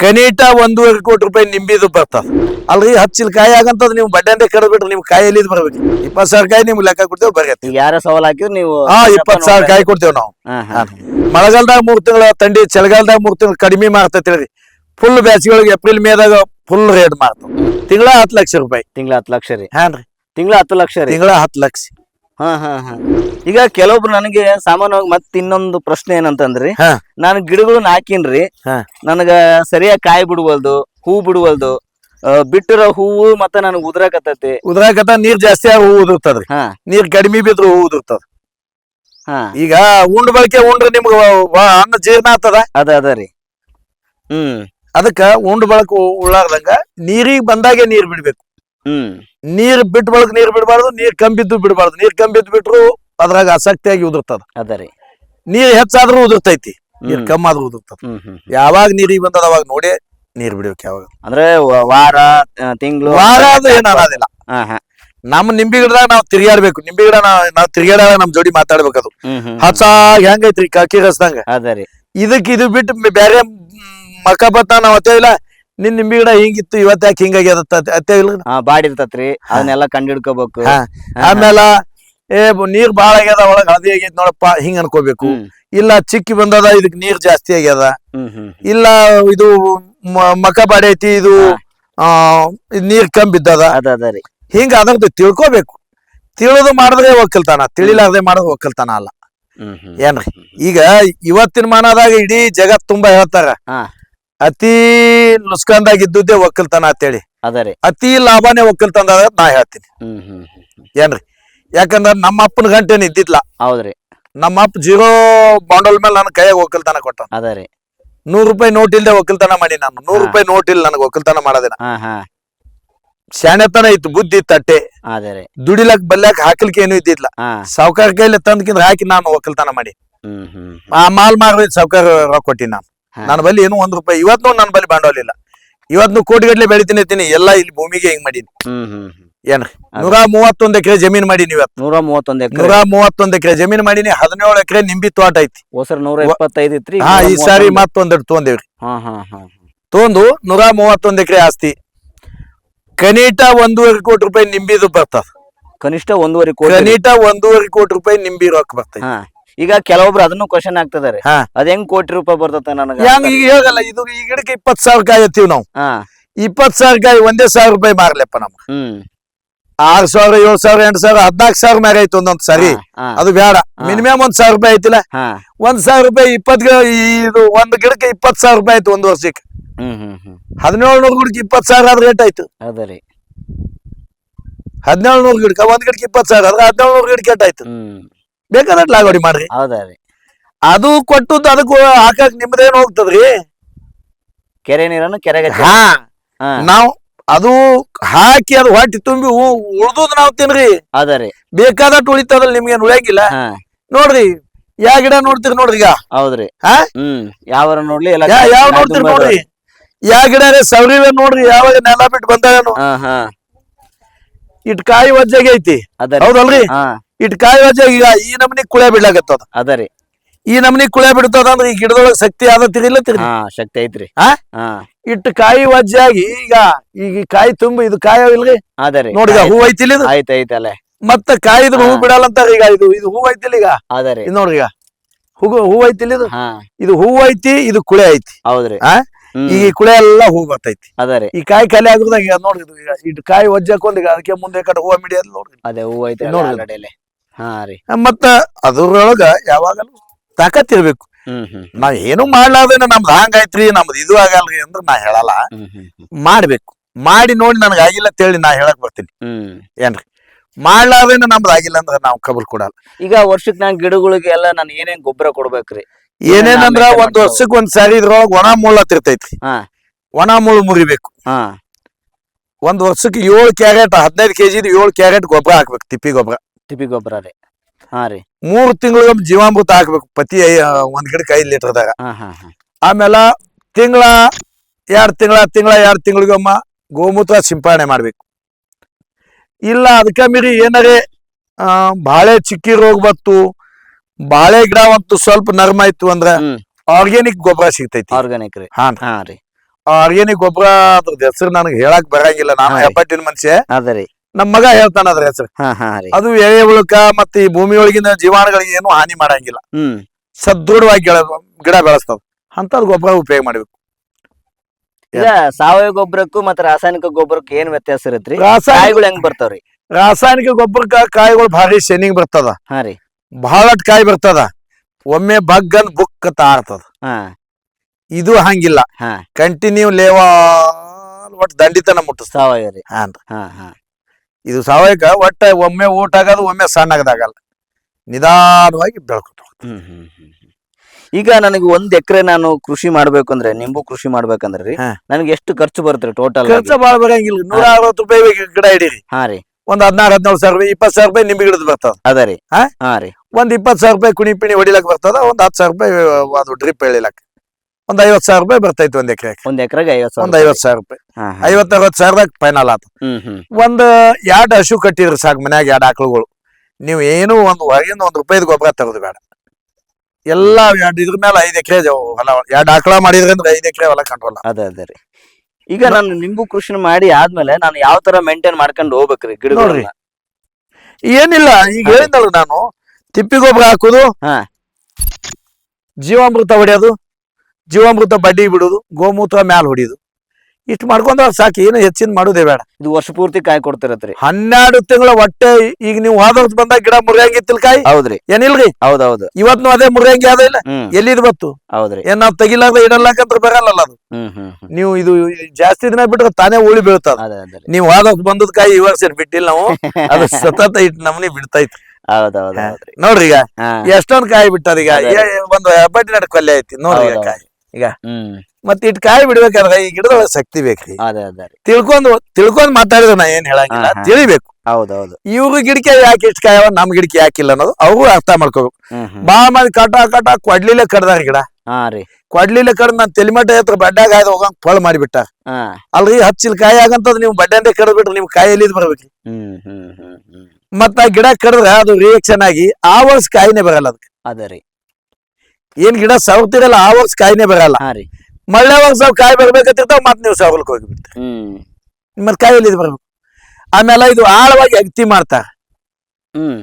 ಕನಿಷ್ಠ ಒಂದೂವರೆ ಕೋಟಿ ರೂಪಾಯಿ ನಿಂಬಿದು ಬರ್ತದ. ಅಲ್ರಿ ಹಚ್ಚಿಲ್ ಕಾಯಿ ಆಗಂತದ್ ನೀವು ಬಡ್ಡೆಂದೆ ಕಡ್ಬಿಟ್ರೆ ನಿಮ್ ಕಾಯಿ ಎಲ್ಲಿದ್ ಬರ್ಬೇಕು. ಇಪ್ಪತ್ ಸಾವಿರ ಕಾಯಿ ನಿಮ್ಗೆ ಲೆಕ್ಕ ಕೊಡ್ತೇವೆ ಬರತ್ತೆ ಯಾರ ಸವಾಲ್ ಹಾಕಿದ್ರು ನೀವು ಹಾ ಇಪ್ಪತ್ ಸಾವಿರ ಕಾಯಿ ಕೊಡ್ತೇವೆ ನಾವು. ಮಳೆಗಾಲದಾಗ ಮೂರ್ ತಿಂಗಳ ತಂಡಿ ಚಳಿಗಾಲದಾಗ ಮೂರ್ ತಿಂಗಳು ಕಡಿಮೆ ಮಾಡ್ತೈತಿ ರೀ ಫುಲ್ ಬ್ಯಾಸಿಗೆ ಏಪ್ರಿಲ್ ಮೇದಾಗ ಫುಲ್ ರೇಟ್ ಮಾಡ್ತಾವ ತಿಂಗಳ ಹತ್ತು ಲಕ್ಷ ರೂಪಾಯಿ. ತಿಂಗಳ ಹತ್ತು ಲಕ್ಷ ರೀ. ಹಾನ್ರಿ ತಿಂಗಳ ಹತ್ತು ಲಕ್ಷ ರೀ. ತಿಂಗಳ ಹತ್ತು ಲಕ್ಷ. ಹಾ ಹಾ ಹಾ. ಈಗ ಕೆಲವೊಬ್ರು ನನಗೆ ಸಾಮಾನ್ಯವಾಗಿ ಮತ್ತೆ ಇನ್ನೊಂದು ಪ್ರಶ್ನೆ ಏನಂತಂದ್ರಿ ಹಾ. ನಾನು ಗಿಡಗಳನ್ನ ಹಾಕಿನ್ರಿ ಹಾ. ನನಗ ಸರಿಯಾಗಿ ಕಾಯಿ ಬಿಡುವಲ್ದು ಹೂ ಬಿಡುವಲ್ದು ಆ, ಬಿಟ್ಟಿರೋ ಹೂವು ಮತ್ತೆ ನನಗೆ ಉದ್ರಾಕತ್ತೈತಿ. ಉದ್ರಾಕತ್ತ ನೀರ್ ಜಾಸ್ತಿ ಆಗಿ ಹೂ ಉದುರ್ತದ್ರಿ. ಹಾ. ನೀರ್ ಕಡಿಮೆ ಬಿದ್ರು ಹೂ ಉದುರ್ತದ. ಹಾ. ಈಗ ಉಂಡ್ ಬಳಕೆ ಉಂಡ್ರೆ ನಿಮ್ಗ ಅನ್ನ ಜೀರ್ಣ ಆಗ್ತದ? ಅದ ಅದ ರೀ. ಹ್ಮ್. ಅದಕ್ಕ ಉಂಡ್ ಬಳಕೆ ಉಳ್ಳಾರ್ದಂಗ ನೀರಿಗೆ ಬಂದಾಗೆ ನೀರ್ ಬಿಡ್ಬೇಕು. ಹ್ಮ್. ನೀರ್ ಬಿಟ್ಟ ಬಳಕ ನೀರ್ ಬಿಡಬಾರ್ದು ನೀರ್ ಕಂಬಿದ್ದು ಬಿಡಬಾರ್ದು. ನೀರ್ ಕಂಬಿದ್ದು ಬಿಟ್ರು ಅದ್ರಾಗ ಆಸಕ್ತಿಯಾಗಿ ಉದುರ್ತದ. ಅದರಿ ನೀರ್ ಹೆಚ್ಚಾದ್ರೂ ಉದುರ್ತೈತಿ. ನೀರ್ ಹ್ಮ್. ಕಮ್ಮಿ ಆದ್ರೂ ಉದುರ್ತದ. ಯಾವಾಗ ನೀರಿಗೆ ಬಂದದ ಅವಾಗ ನೋಡಿ ನೀರ್ ಬಿಡ್ಬೇಕು ಯಾವಾಗ. ಅಂದ್ರೆ ವಾರ ತಿಂಗಳು ವಾರ ಅದು ಏನ್ ಅನ್ನೋದಿಲ್ಲ ಹಾ ಹಾ. ನಮ್ಮ ನಿಂಬಿ ಗಿಡದಾಗ ನಾವ್ ತಿರ್ಗಾಡ್ಬೇಕು ನಿಂಬಿ ಗಿಡ ನಾವ್ ನಾವ್ ತಿರ್ಗಾಡಾಗ ನಮ್ ಜೋಡಿ ಮಾತಾಡ್ಬೇಕು ಅದು. ಹಚ್ಚ ಹೆಂಗೈತ್ರಿ ಕಾಕಿ ಹಸ್ದಂಗ? ಇದಕ್ ಇದು ಬಿಟ್ಟು ಬೇರೆ ಮಕ್ಕ ಬತ್ತ ನಾವ್ ಹತ್ತೇವಿಲ್ಲ? ಇಲ್ಲ ನಿನ್ ನಿಂಬಿ ಗಿಡ ಹಿಂಗಿತ್ತು ಇವತ್ತ ಯಾಕೆ ಹಿಂಗಾಗ್ಯದ ಅತ್ತ- ಇಲ್ಲ ಹಾ ಬಾಡಿರ್ತತ್ರಿ ಅದನ್ನೆಲ್ಲ ಕಂಡು ಹಿಡ್ಕೋಬೇಕು ಆಮೇಲೆ ಏ ನೀರ್ ಬಾಳ ಆಗ್ಯದ ಒಳಗ ಹಳದಿ ಆಗೈತಿ ನೋಡಪ್ಪ ಹಿಂಗ್ ಅನ್ಕೋಬೇಕು. ಇಲ್ಲ ಚಿಕ್ಕಿ ಬಂದದ ಇದಕ್ ನೀರ್ ಜಾಸ್ತಿ ಆಗ್ಯದ. ಇಲ್ಲ ಇದು ಮಕ ಬಾಡಿ ಐತಿ ಇದು ಆ ನೀರ್ ಕಮ್ಮಿ ಬಿದ್ದದ ಅದ ಅದ ಹಿಂಗ ಅದ್ರದ್ದು ತಿಳ್ಕೊಬೇಕು. ತಿಳಿದು ಮಾಡಿದ್ರೆ ಒಕ್ಕಲ್ತಾನ ತಿಳಿಲಾರ್ದೆ ಮಾಡದ್ ಒಕ್ಕಲ್ತಾನ ಅಲ್ಲ. ಏನ್ರಿ? ಈಗ ಇವತ್ತಿನ ಮಾನದಾಗ ಇಡೀ ಜಗತ್ ತುಂಬಾ ಹೇಳ್ತಾರ. ಹಾ. ಅತಿ ನುಸ್ಕಂದಾಗ ಇದ್ದುದೇ ಒಕ್ಕಲ್ತಾನ ಅಂತೇಳಿ. ಹೇಳಿ ರೀ. ಅತಿ ಲಾಭನೇ ಒಕ್ಕಲ್ತನ ನಾ ಹೇಳ್ತೀನಿ. ಹ್ಮ್ ಹ್ಮ್ ಹ್ಮ್. ಏನ್ರಿ? ಯಾಕಂದ್ರ ನಮ್ಮ ಅಪ್ಪನ ಗಂಟೆ ಇದ್ದಿದ್ಲ? ಹೌದ್ರಿ ನಮ್ಮ ಅಪ್ಪ ಜೀರೋ ಬಾಂಡಲ್ ಮೇಲೆ ನನ್ನ ಕೈಯಾಗ ಒಕ್ಕಲ್ತನ ಕೊಟ್ಟ. ಅದೇ ರೀ. ನೂರ್ ರೂಪಾಯಿ ನೋಟ್ ಇಲ್ದೆ ಒಕ್ಕಲ್ತನ ಮಾಡಿ ನಾನು. ನೂರ್. ರೂಪಾಯಿ ನೋಟ್ ಇಲ್ಲ ನನಗೆ ಒಕ್ಕಲ್ತನ ಮಾಡೋದಿನ. ಹಾ ಹಾ. ಶಾಣೆತನ ಇತ್ತು ಬುದ್ಧಿ ತಟ್ಟೆ. ಅಟ್ಟೆ ಅದೇ ರೀ. ದುಡಿಲಕ್ ಬಲ್ಯಾಕ್ ಹಾಕಲಿಕ್ಕೆ ಏನು ಇದ್ದಿಲ್ಲ ಹಾ. ಸಾವ್ಕಾರ ಕೈಲಿ ತಂದ್ಕಿಂದ್ರೆ ಹಾಕಿ ನಾನು ಒಕ್ಕಲ್ತನ ಮಾಡಿ. ಹ್ಮ್ ಹ್ಮ್ ಆ ಮಾಲ್ ಮಾರಿ ಸಾವ್ಕಾರ ರೊಕ್ಕ ಕೊಟ್ಟಿನಿ ನಾನು. ನನ್ನ ಬಲ್ಲಿ ಏನು ಒಂದ್ ರೂಪಾಯಿ. ಇವತ್ತು ನನ್ನ ಬಲ್ಲಿ ಬಂಡವಾಳ ಇಲ್ಲ. ಇವತ್ತು ಕೋಟಿಗಟ್ಲೆ ಬೆಳಿತೀನಿ ಇರ್ತೀನಿ ಎಲ್ಲ ಇಲ್ಲಿ ಭೂಮಿಗೆ ಹಿಂಗ್ ಮಾಡೀನಿ. ಏನ್? ನೂರ ಮೂವತ್ತೊಂದ್ ಎಕರೆ ಜಮೀನ್ ಮಾಡೀನಿ ಇವತ್ತು ನೂರ ಮೂವತ್ತೊಂದ್ ಎಕರೆ. ನೂರ ಮೂವತ್ತೊಂದ್ ಎಕರೆ ಜಮೀನ್ ಮಾಡೀನಿ. ಹದಿನೇಳು ಎಕರೆ ನಿಂಬಿ ತೋಟ ಐತಿ. ಹೊಸರ್ ನೂರ ಇಪ್ಪತ್ತೈದು ಹಾ ಈ ಸಾರಿ. ಮತ್ತೊಂದೆರಡು ಹಾ ತೊಂದು ನೂರ ಮೂವತ್ತೊಂದ್ ಎಕರೆ ಆಸ್ತಿ. ಕನಿಷ್ಠ ಒಂದೂವರೆ ಕೋಟಿ ರೂಪಾಯಿ ನಿಂಬಿದು ಬರ್ತದ. ಕನಿಷ್ಠ ಒಂದೂವರೆ ಕೋಟಿ. ಕನಿಟ ಕನಿಷ್ಠ ಒಂದೂವರೆ ಕೋಟಿ ರೂಪಾಯಿ ನಿಂಬಿ ರೊಕ್ಕ ಬರ್ತದೆ ಈಗ ಕೆಲವೊಬ್ರು ಅದನ್ನು ಕ್ವಶನ್ ಆಗ್ತದಾರೆ ಹಾ. ಅದ್ ಹೆಂಗ್ ಕೋಟಿ ರೂಪಾಯಿ ಬರ್ತದ ನನಗ ಹೆಂಗ್ ಈಗ ಹೇಗಲ್ಲ ಇದು ಈ ಗಿಡಕ್ಕೆ ಇಪ್ಪತ್ ಸಾವಿರ ಕಾಯಿ ಎತ್ತೀವಿ ನಾವು. ಹಾ. ಇಪ್ಪತ್ ಸಾವಿರ ಕಾಯಿ ಒಂದೇ ಸಾವಿರ ರೂಪಾಯಿ ಮಾರ್ಲೆಪ್ಪ ನಮ್ಗೆ. ಹ್ಮ್. ಆರ್ ಸಾವಿರ ಏಳ್ ಸಾವಿರ ಎಂಟು ಸಾವಿರ ಹದ್ನಾಲ್ಕು ಸಾವಿರ ಮ್ಯಾಗ ಐತಿ ಒಂದೊಂದ್ ಸರಿ. ಹಾ, ಅದು ಬೇಡ. ಮಿನಿಮಮ್ ಒಂದ್ ಸಾವಿರ ರೂಪಾಯಿ ಐತಿಲ್ಲ ಹಾ. ಒಂದ್ ಸಾವಿರ ರೂಪಾಯಿ ಇಪ್ಪತ್ ಇದು ಒಂದ್ ಗಿಡಕ್ಕೆ ಇಪ್ಪತ್ ಸಾವಿರ ರೂಪಾಯಿ ಆಯ್ತು ಒಂದ್ ವರ್ಷಕ್ಕೆ. ಹ್ಮ್ ಹ್ಮ್ ಹ್ಮ್. ಹದಿನೇಳು ನೂರು ಗಿಡಕ್ಕೆ ಇಪ್ಪತ್ ಸಾವಿರ ಆದ್ರೆ ರೇಟ್ ಆಯ್ತು? ಅದ ರೀ. ಹದಿನೇಳು ನೂರು ಗಿಡಕ್ಕೆ ಒಂದ್ ಗಿಡಕ್ಕೆ ಇಪ್ಪತ್ ಸಾವಿರ ಆದ್ರೆ ಹದಿನೇಳು ನೂರು ಗಿಡಕ್ಕೆ ಏಟ್ ಆಯ್ತು? ಹ್ಮ್. ಬೇಕಾದಟ್ ಲಾಗೋಡಿ ಮಾಡ್ರಿ. ಹೌದಾ ರೀ. ಅದು ಕೊಟ್ಟದ್ದು ಅದಕ್ಕೂ ಹಾಕಕ್ ನಿಮ್ದೇನ್ ಹೋಗ್ತದ್ರಿ? ಕೆರೆ ನೀರನ್ನು ಕೆರೆಗೆ ಹಾ. ಹಾ. ನಾವ್ ಅದು ಹಾಕಿ ಅದು ಹೊಟ್ಟಿ ತುಂಬಿ ಉಳ್ದದ್ ನಾವ್ ತಿನ್ರಿ. ಅದರಿ ಬೇಕಾದಟ್ ಉಳಿತದಲ್ಲ ನಿಮ್ಗೇನ್ ಉಳಿಯಂಗಿಲ್ಲ. ಹಾ. ನೋಡ್ರಿ ಯಾ ಗಿಡ ನೋಡ್ತೀರಿ ನೋಡ್ರಿ ಈಗ? ಹೌದ್ರಿ ಹಾ? ಹ್ಮ್. ಯಾವಾರ ನೋಡ್ಲಿ ಎಲ್ಲ ಯಾ ಯಾವ ನೋಡ್ತೀರಿ ನೋಡ್ರಿ? ಯಾ ಗಿಡ ಸೌರಿ ಸೌರಿವೆ ನೋಡ್ರಿ? ಯಾವಾಗ ನೆಲ ಬಿಟ್ಟು ಬಂದಾಗ ಹಾ ಹಾ. ಇಟ್ ಕಾಯಿ ವಜ್ಜಾಗಿ ಐತಿ. ಅದ ಹೌದಲ್ರಿ? ಹಾ. ಇಟ್ ಕಾಯಿ ರಾಜ ಈಗ ಈ ನಮ್ನಿ ಕುಳೆ ಬಿಡ್ಲಾಗತ್ತದ. ಅದರಿ ಈ ನಮ್ನಿ ಕುಳೆ ಬಿಡ್ತದ ಅಂದ್ರೆ ಈ ಗಿಡದೊಳಗ ಶಕ್ತಿ ಆದ ತಿರಿ ಹಾ ಶಕ್ತಿ ಐತ್ರಿ. ಹಾ? ಕಾಯಿ ವಜ್ಜಾಗಿ ಈಗ ಈಗ ಕಾಯಿ ತುಂಬ ಇದು ಕಾಯಿ ಇಲ್ರಿ? ಅದರಿ ನೋಡಿ ಹೂ ಐತಿಲ್ಲ ಇದು? ಐತ್ ಅಲ್ಲೇ. ಮತ್ತೆ ಕಾಯಿದ್ರ ಹೂ ಹಾ. ಬಿಡಲ್ಲ ಅಂತಾರ ಈಗ ಇದು ಇದು ಹೂ ಐತಿಲ್ಲ ಈಗ? ಅದರಿ ಇದು ನೋಡ್ರಿ ಈಗ. ಹೂ ಹೂ ಐತಿಲ್ಲ ಇದು? ಇದು ಹೂ ಐತಿ ಇದು ಕುಳೆ ಐತಿ. ಹೌದ್ರಿ? ಈಗ ಈ ಕುಳೆ ಎಲ್ಲ ಹೂ ಬರ್ತೈತಿ. ಅದರಿ ಈ ಕಾಯಿ ಕಲೆ ಆಗುದಾಗ ನೋಡ್ರಿ ಇದು ಈಗ. ಇಟ್ಟು ಕಾಯಿ ವಜ್ಜಾಕೊಂಡ್ ಈಗ ಅದಕ್ಕೆ ಮುಂದೆ ಕಡೆ ಹೂವ ಮಿಡಿಯೋದು ನೋಡ್ರಿ. ಅದೇ ಹೂ ಐತಿ ನೋಡ್ರಿ. ಹಾ ರೀ. ಮತ್ತ ಅದ್ರೊಳಗ ಯಾವಾಗಲೂ ತಾಕತ್ ಇರ್ಬೇಕು. ನಾವ್ ಏನು ಮಾಡ್ಲಾರ್ದೇನ ನಮ್ದು ಹಂಗಾಯ್ತ್ರಿ ನಮ್ದು ಇದು ಆಗಲ್ರಿ ಅಂದ್ರೆ ನಾ ಹೇಳಲ್ಲ. ಮಾಡ್ಬೇಕು. ಮಾಡಿ ನೋಡಿ ನನಗೆ ಆಗಿಲ್ಲ ಹೇಳಿ ನಾ ಹೇಳಕ್ ಬರ್ತೀನಿ. ಏನ್ರಿ? ಮಾಡ್ಲಾರ್ದೇನ ನಮ್ದು ಆಗಿಲ್ಲ ಅಂದ್ರೆ ನಾವು ಕಬಲ್ ಕೊಡಲ್ಲ. ಈಗ ವರ್ಷಕ್ ನಾನ್ ಗಿಡಗಳಿಗೆ ಎಲ್ಲ ನಾನು ಏನೇನ್ ಗೊಬ್ಬರ ಕೊಡ್ಬೇಕ್ರಿ? ಏನೇನಂದ್ರ ಒಂದ್ ವರ್ಷಕ್ ಒಂದ್ ಸಾರಿ ಇದ್ರೊಳಗ ಒಣ ಮುಳ್ಳ ತಿರ್ತೈತಿ ಹಾ. ಒಣ ಮುಳ್ಳು ಮುರಿಬೇಕು. ಹಾ. ಒಂದ್ ವರ್ಷಕ್ಕೆ ಏಳು ಕ್ಯಾರೆಟ್ ಹದಿನೈದು ಕೆಜಿ ಏಳು ಕ್ಯಾರೆಟ್ ಗೊಬ್ಬರ ಹಾಕ್ಬೇಕು ತಿಪ್ಪಿ ಗೊಬ್ಬರ. ತಿಪ್ಪಿ ಗೊಬ್ಬರ ರೀ. ಹಾ ರೀ. ಮೂರು ತಿಂಗಳಿಗೊಮ್ಮೆ ಜೀವಾಮೃತ ಹಾಕ್ಬೇಕು ಪತಿ ಐ- ಒಂದ್ ಗಿಡಕ್ಕೆ ಐದು ಲೀಟರ್ದಾಗ. ಹಾ ಹಾ ಹಾ. ಆಮೇಲೆ ತಿಂಗಳ ಎರಡ್ ತಿಂಗಳ ತಿಂಗಳ ಎರಡ್ ತಿಂಗಳಿಗೊಮ್ಮ ಗೋಮೂತ್ರ ಸಿಂಪಡಣೆ ಮಾಡ್ಬೇಕು. ಇಲ್ಲ ಅದಕ್ಕೆ ಮೀರಿ ಏನಾರೇ ಆ, ಬಾಳೆ ಚಿಕ್ಕಿ ರೋಗ ಬತ್ತು ಬಾಳೆ ಗಿಡ ಒಂದು ಸ್ವಲ್ಪ ನರ್ಮ ಇತ್ತು ಅಂದ್ರೆ ಹ್ಮ್. ಆರ್ಗ್ಯಾನಿಕ್ ಗೊಬ್ಬರ ಸಿಗ್ತೈತಿ. ಆರ್ಗಾನಿಕ್ ರೀ. ಹಾ ಹಾ ರೀ. ಆರ್ಗ್ಯಾನಿಕ್ ಗೊಬ್ಬರ ಅದ್ರದ್ದು ಹೆಸರು ನನಗೆ ಹೇಳಕ್ ಬರಂಗಿಲ್ಲ. ನಾನು ಹಾ ರೀ. ಹೆಬ್ಬಟ್ಟಿನ ಮನುಷ್ಯ. ಅದರಿ ನಮ್ಮ ಮಗ ಹೇಳ್ತಾನ ಅದ್ರ ಹೆಸರು. ಹಾ ಹಾ ರೀ. ಅದು ಎಳೆ ಉಳುಕ ಮತ್ತೆ ಈ ಭೂಮಿ ಒಳಗಿನ ಜೀವಾಣುಗಳಿಗೆ ಏನು ಹಾನಿ ಮಾಡಂಗಿಲ್ಲ. ಹ್ಮ್. ಸದೃಢವಾಗಿ ಗಿಡ ಗಿಡ ಅಂತ ಅಂತದ್ ಗೊಬ್ಬರ ಉಪಯೋಗ ಮಾಡ್ಬೇಕು. ಇಲ್ಲ ಸಾವಯವ ಗೊಬ್ಬರಕ್ಕೂ ಮತ್ತೆ ರಾಸಾಯನಿಕ ಗೊಬ್ಬರಕ್ಕೂ ಏನ್ ವ್ಯತ್ಯಾಸ ಇರತ್ರಿ? ರಾಸಾಯನಿಕ ಕಾಯಿಗಳು ಹೆಂಗ್ ಬರ್ತಾವ್ರಿ ರಾಸಾಯನಿಕ ಗೊಬ್ಬರಕ್ಕ ಕಾಯಿಗಳು ಭಾರಿ ಶನಿಂಗ್ ಬರ್ತದ. ಹಾ ರೀ. ಬಹಳಟ್ ಕಾಯಿ ಬರ್ತದ. ಒಮ್ಮೆ ಬಗ್ಗನ್ ಬುಕ್ ತಾರ್ತದ. ಹಾ. ಇದು ಹಂಗಿಲ್ಲ. ಹಾ. ಕಂಟಿನ್ಯೂ ಲೇವಾ ಒಟ್ ದಂಡಿತನ ಮುಟ್ಟಿಸ್ತಾವ. ಸಾವಯವ ರೀ. ಹಾ ಹಾ. ಇದು ಸಾವಯಕ ಒಟ್ಟ ಒಮ್ಮೆ ಊಟ ಆಗೋದು ಒಮ್ಮೆ ಸಣ್ಣಗದಾಗಲ್ಲ ನಿಧಾನವಾಗಿ ಬೆಳ್ಕೊತ. ಈಗ ನನಗೆ ಒಂದ್ ಎಕರೆ ನಾನು ಕೃಷಿ ಮಾಡ್ಬೇಕು ಅಂದ್ರೆ ನಿಂಬು ಕೃಷಿ ಮಾಡ್ಬೇಕಂದ್ರೆ ರೀ ಹಾ. ನನಗೆ ಎಷ್ಟು ಖರ್ಚು ಬರುತ್ತೆ ಟೋಟಲ್ ಖರ್ಚು ಭಾಳ ಬರಂಗಿಲ್ಲ ನೂರ ಅರವತ್ತು ರೂಪಾಯಿ ಬೇಕು ಗಿಡ ಹಿಡೀರಿ. ಹಾ ರೀ. ಒಂದ್ ಹದಿನಾರು ಹದಿನೇಳು ಸಾವಿರ ರೂಪಾಯಿ ಇಪ್ಪತ್ತು ಸಾವಿರ ರೂಪಾಯಿ ನಿಂಬೆ ಗಿಡದ ಬರ್ತದ. ಅದ ರೀ. ಹಾ? ಹಾ ರೀ. ಒಂದ್ ಇಪ್ಪತ್ತು ಸಾವಿರ ರೂಪಾಯಿ ಕುಣಿ ಪಿಣಿ ಹೊಡಿಲಕ್ ಬರ್ತದ ಒಂದ್ ಹತ್ತು ಸಾವಿರ ರೂಪಾಯಿ ಅದು ಡ್ರಿಪ್ ಎಳಿಲಕ್. ಒಂದ್ ಐವತ್ ಸಾವಿರ ರೂಪಾಯಿ ಬರ್ತೈತಿ ಒಂದ್ ಎಕರೆ ಒಂದ್ ಎಕರೆಗೆ ಐವತ್ ಸಾವಿರ ಒಂದ್ ಐವತ್ ಸಾವಿರ ರೂಪಾಯಿ. ಹಾ, ಹಾ. ಐವತ್ ಅರವತ್ ಸಾವಿರದಾಗ ಫೈನಲ್ ಆತ. ಹ್ಮ್ ಹ್ಮ್. ಒಂದ್ ಎರಡ್ ಹಸು ಕಟ್ಟಿದ್ರಿ ಸಾಕು ಮನ್ಯಾಗ ಎರಡ್ ಆಕಳುಗಳು. ನೀವು ಏನು ಒಂದ್ ಹೊರಗಿಂದ ಒಂದ್ ರೂಪಾಯಿದ ಗೊಬ್ಬರ ತರದು ಬೇಡ. ಎಲ್ಲಾ ಎರಡ್ ಇದ್ರ ಮೇಲೆ ಐದ್ ಎಕರೆ ಹೊಲ ಎರಡ್ ಆಕಳ ಮಾಡಿದ್ರೆ ಅಂದ್ರೆ ಐದ್ ಎಕರೆ ಹೊಲ ಕಂಟ್ರೋಲ್ ಅದ ಅದೇ ರೀ. ಈಗ ನಾನು ನಿಂಬು ಕೃಷಿ ಮಾಡಿ ಆದ್ಮೇಲೆ ನಾನು ಯಾವ ತರ ಮೇಂಟೈನ್ ಮಾಡ್ಕೊಂಡು ಹೋಗ್ಬೇಕ್ರಿ ಗಿಡಗಳನ್ನ? ಏನಿಲ್ಲ ಈಗ ಹೇಳಿದ್ರು ನಾನು ತಿಪ್ಪಿ ಗೊಬ್ಬರ ಹಾಕುದು ಹಾ. ಜೀವಾಮೃತ ಹೊಡೆಯೋದು ಜೀವಾಮೃತ ಬಡ್ಡಿ ಬಿಡೋದು ಗೋಮೂತ್ರ ಮ್ಯಾಲ ಹೊಡಿಯೋದು. ಇಷ್ಟು ಮಾಡ್ಕೊಂಡ್ರೆ ಸಾಕು ಏನು ಹೆಚ್ಚಿನ ಮಾಡೋದೇ ಬೇಡ. ಇದು ವರ್ಷ ಪೂರ್ತಿ ಕಾಯಿ ಕೊಡ್ತಿರತ್ರಿ. ಹನ್ನೆರಡು ತಿಂಗಳ ಹೊಟ್ಟೆ ಈಗ ನೀವು ಹೋದವ್ರ ಬಂದಾಗ ಗಿಡ ಮುರಿಯಂಗಿತ್ತಿಲ್ ಕಾಯಿ? ಹೌದ್ರಿ. ಏನಿಲ್ರಿ? ಹೌದೌದು. ಇವತ್ನು ಅದೇ ಮುರಿಯಂಗಿ ಅದ ಇಲ್ಲ? ಎಲ್ಲಿದ್ ಬತ್ತು ಹೌದ್ರಿ. ಏನ್ ನಾವ್ ತೆಗಿಲಾರ್ದ ಇಡಲಾಕಂತ್ರ ಬರಲ್ಲ ಅದು? ನೀವು ಇದು ಜಾಸ್ತಿ ದಿನ ಬಿಟ್ರೆ ತಾನೇ ಉಳಿ ಬೀಳ್ತದ. ನೀವು ಹೋದವ್ರ ಬಂದದ್ ಕಾಯಿ ಈ ವರ್ಷ ಬಿಟ್ಟಿಲ್ಲ ನಾವು? ಅದು ಸತತ ಇಟ್ಟು ನಮ್ನಿ ಬಿಡ್ತೈತಿ ಹೌದೌದು ಹೌದ್ರಿ. ನೋಡ್ರಿ ಈಗ ಎಷ್ಟೊಂದ್ ಕಾಯಿ ಬಿಟ್ಟದ ಈಗ? ಅದೇ. ಏ- ಒಂದು ಹೆಬ್ಬಟ್ಟಿ ನಡ್ ಕೊಲ್ಲೆ ಐತಿ. ನೋಡ್ರಿ ಕಾಯಿ. ಈಗ ಮತ್ತೆ ಮತ್ ಇಟ್ ಕಾಯಿ ಬಿಡ್ಬೇಕಾದ್ರೆ ಈ ಗಿಡದೊಳಗೆ ಶಕ್ತಿ ಬೇಕ್ರಿ ಅದೇ ಅದ ರೀ. ತಿಳ್ಕೊಂಡು ತಿಳ್ಕೊಂಡ್ ಮಾತಾಡಿದ್ರೆ ನಾ ಏನ್ ಹೇಳಂಗಿಲ್ಲ. ತಿಳಿಬೇಕು. ಹೌದೌದು. ಇವ್ರ ಗಿಡಕ್ಕೆ ಯಾಕೆ ಇಷ್ಟ ಕಾಯವ ನಮ್ ಗಿಡಕ್ಕೆ ಯಾಕಿಲ್ಲ ಅನ್ನೋದು ಅವ್ರು ಅರ್ಥ ಮಾಡ್ಕೋಬೇಕು. ಬಾಳ ಮಂದಿ ಕಟ ಕಟ ಕೊಡ್ಲಿಲ್ಲ ಕಡ್ದಾರ ಗಿಡ. ಹಾ ರೀ. ಕೊಡ್ಲಿಲ್ಲ ಕಡ್ದ ನಾನ್ ತೆಲಿಮಟ ಹತ್ರ ಬಡ್ಡಾಗ ಆಯ್ದು ಹೋಗಂಗ್ ಫಳ ಮಾಡಿಬಿಟ್ಟ. ಅಲ್ರಿ ಹಚ್ಚಿಲ್ ಕಾಯಿ ಆಗಂತದ್ ನೀವು ಬಡ್ಡೆ ಕಡ್ದ್ ಬಿಟ್ರೆ ನಿಮ್ ಕಾಯಿ ಎಲ್ಲಿದ್ ಬರ್ಬೇಕ್ರಿ? ಮತ್ತ ಆ ಗಿಡ ಕಡ್ದ್ರ ಅದು ರಿಯಾಕ್ಷನ್ ಆಗಿ ಆ ವರ್ಷ ಕಾಯಿನೇ ಬರಲ್ಲ ಅದಕ್ಕೆ ಅದೇ ರೀ. ಏನ್ ಗಿಡ ಸವರ್ತಿರಲ್ಲ ಆವಾಗ ಕಾಯಿನೇ ಬರಲ್ಲ. ಹಾ ರೀ. ಮಳ್ಳೆ ವರ್ಷ ಕಾಯಿ ಬರ್ಬೇಕಂತಿರ್ತಾವ ಮತ್ ನೀವು ಸವರ್ಲಕ್ ಹೋಗ್ಬಿಡ್ತೀರಿ. ಹ್ಮ್. ಮತ್ ಕಾಯಿ ಎಲ್ಲಿದ್ ಬರ್ಬೇಕು. ಆಮೇಲೆ ಇದು ಆಳವಾಗಿ ಅಗತಿ ಮಾಡ್ತಾರ. ಹ್ಮ್.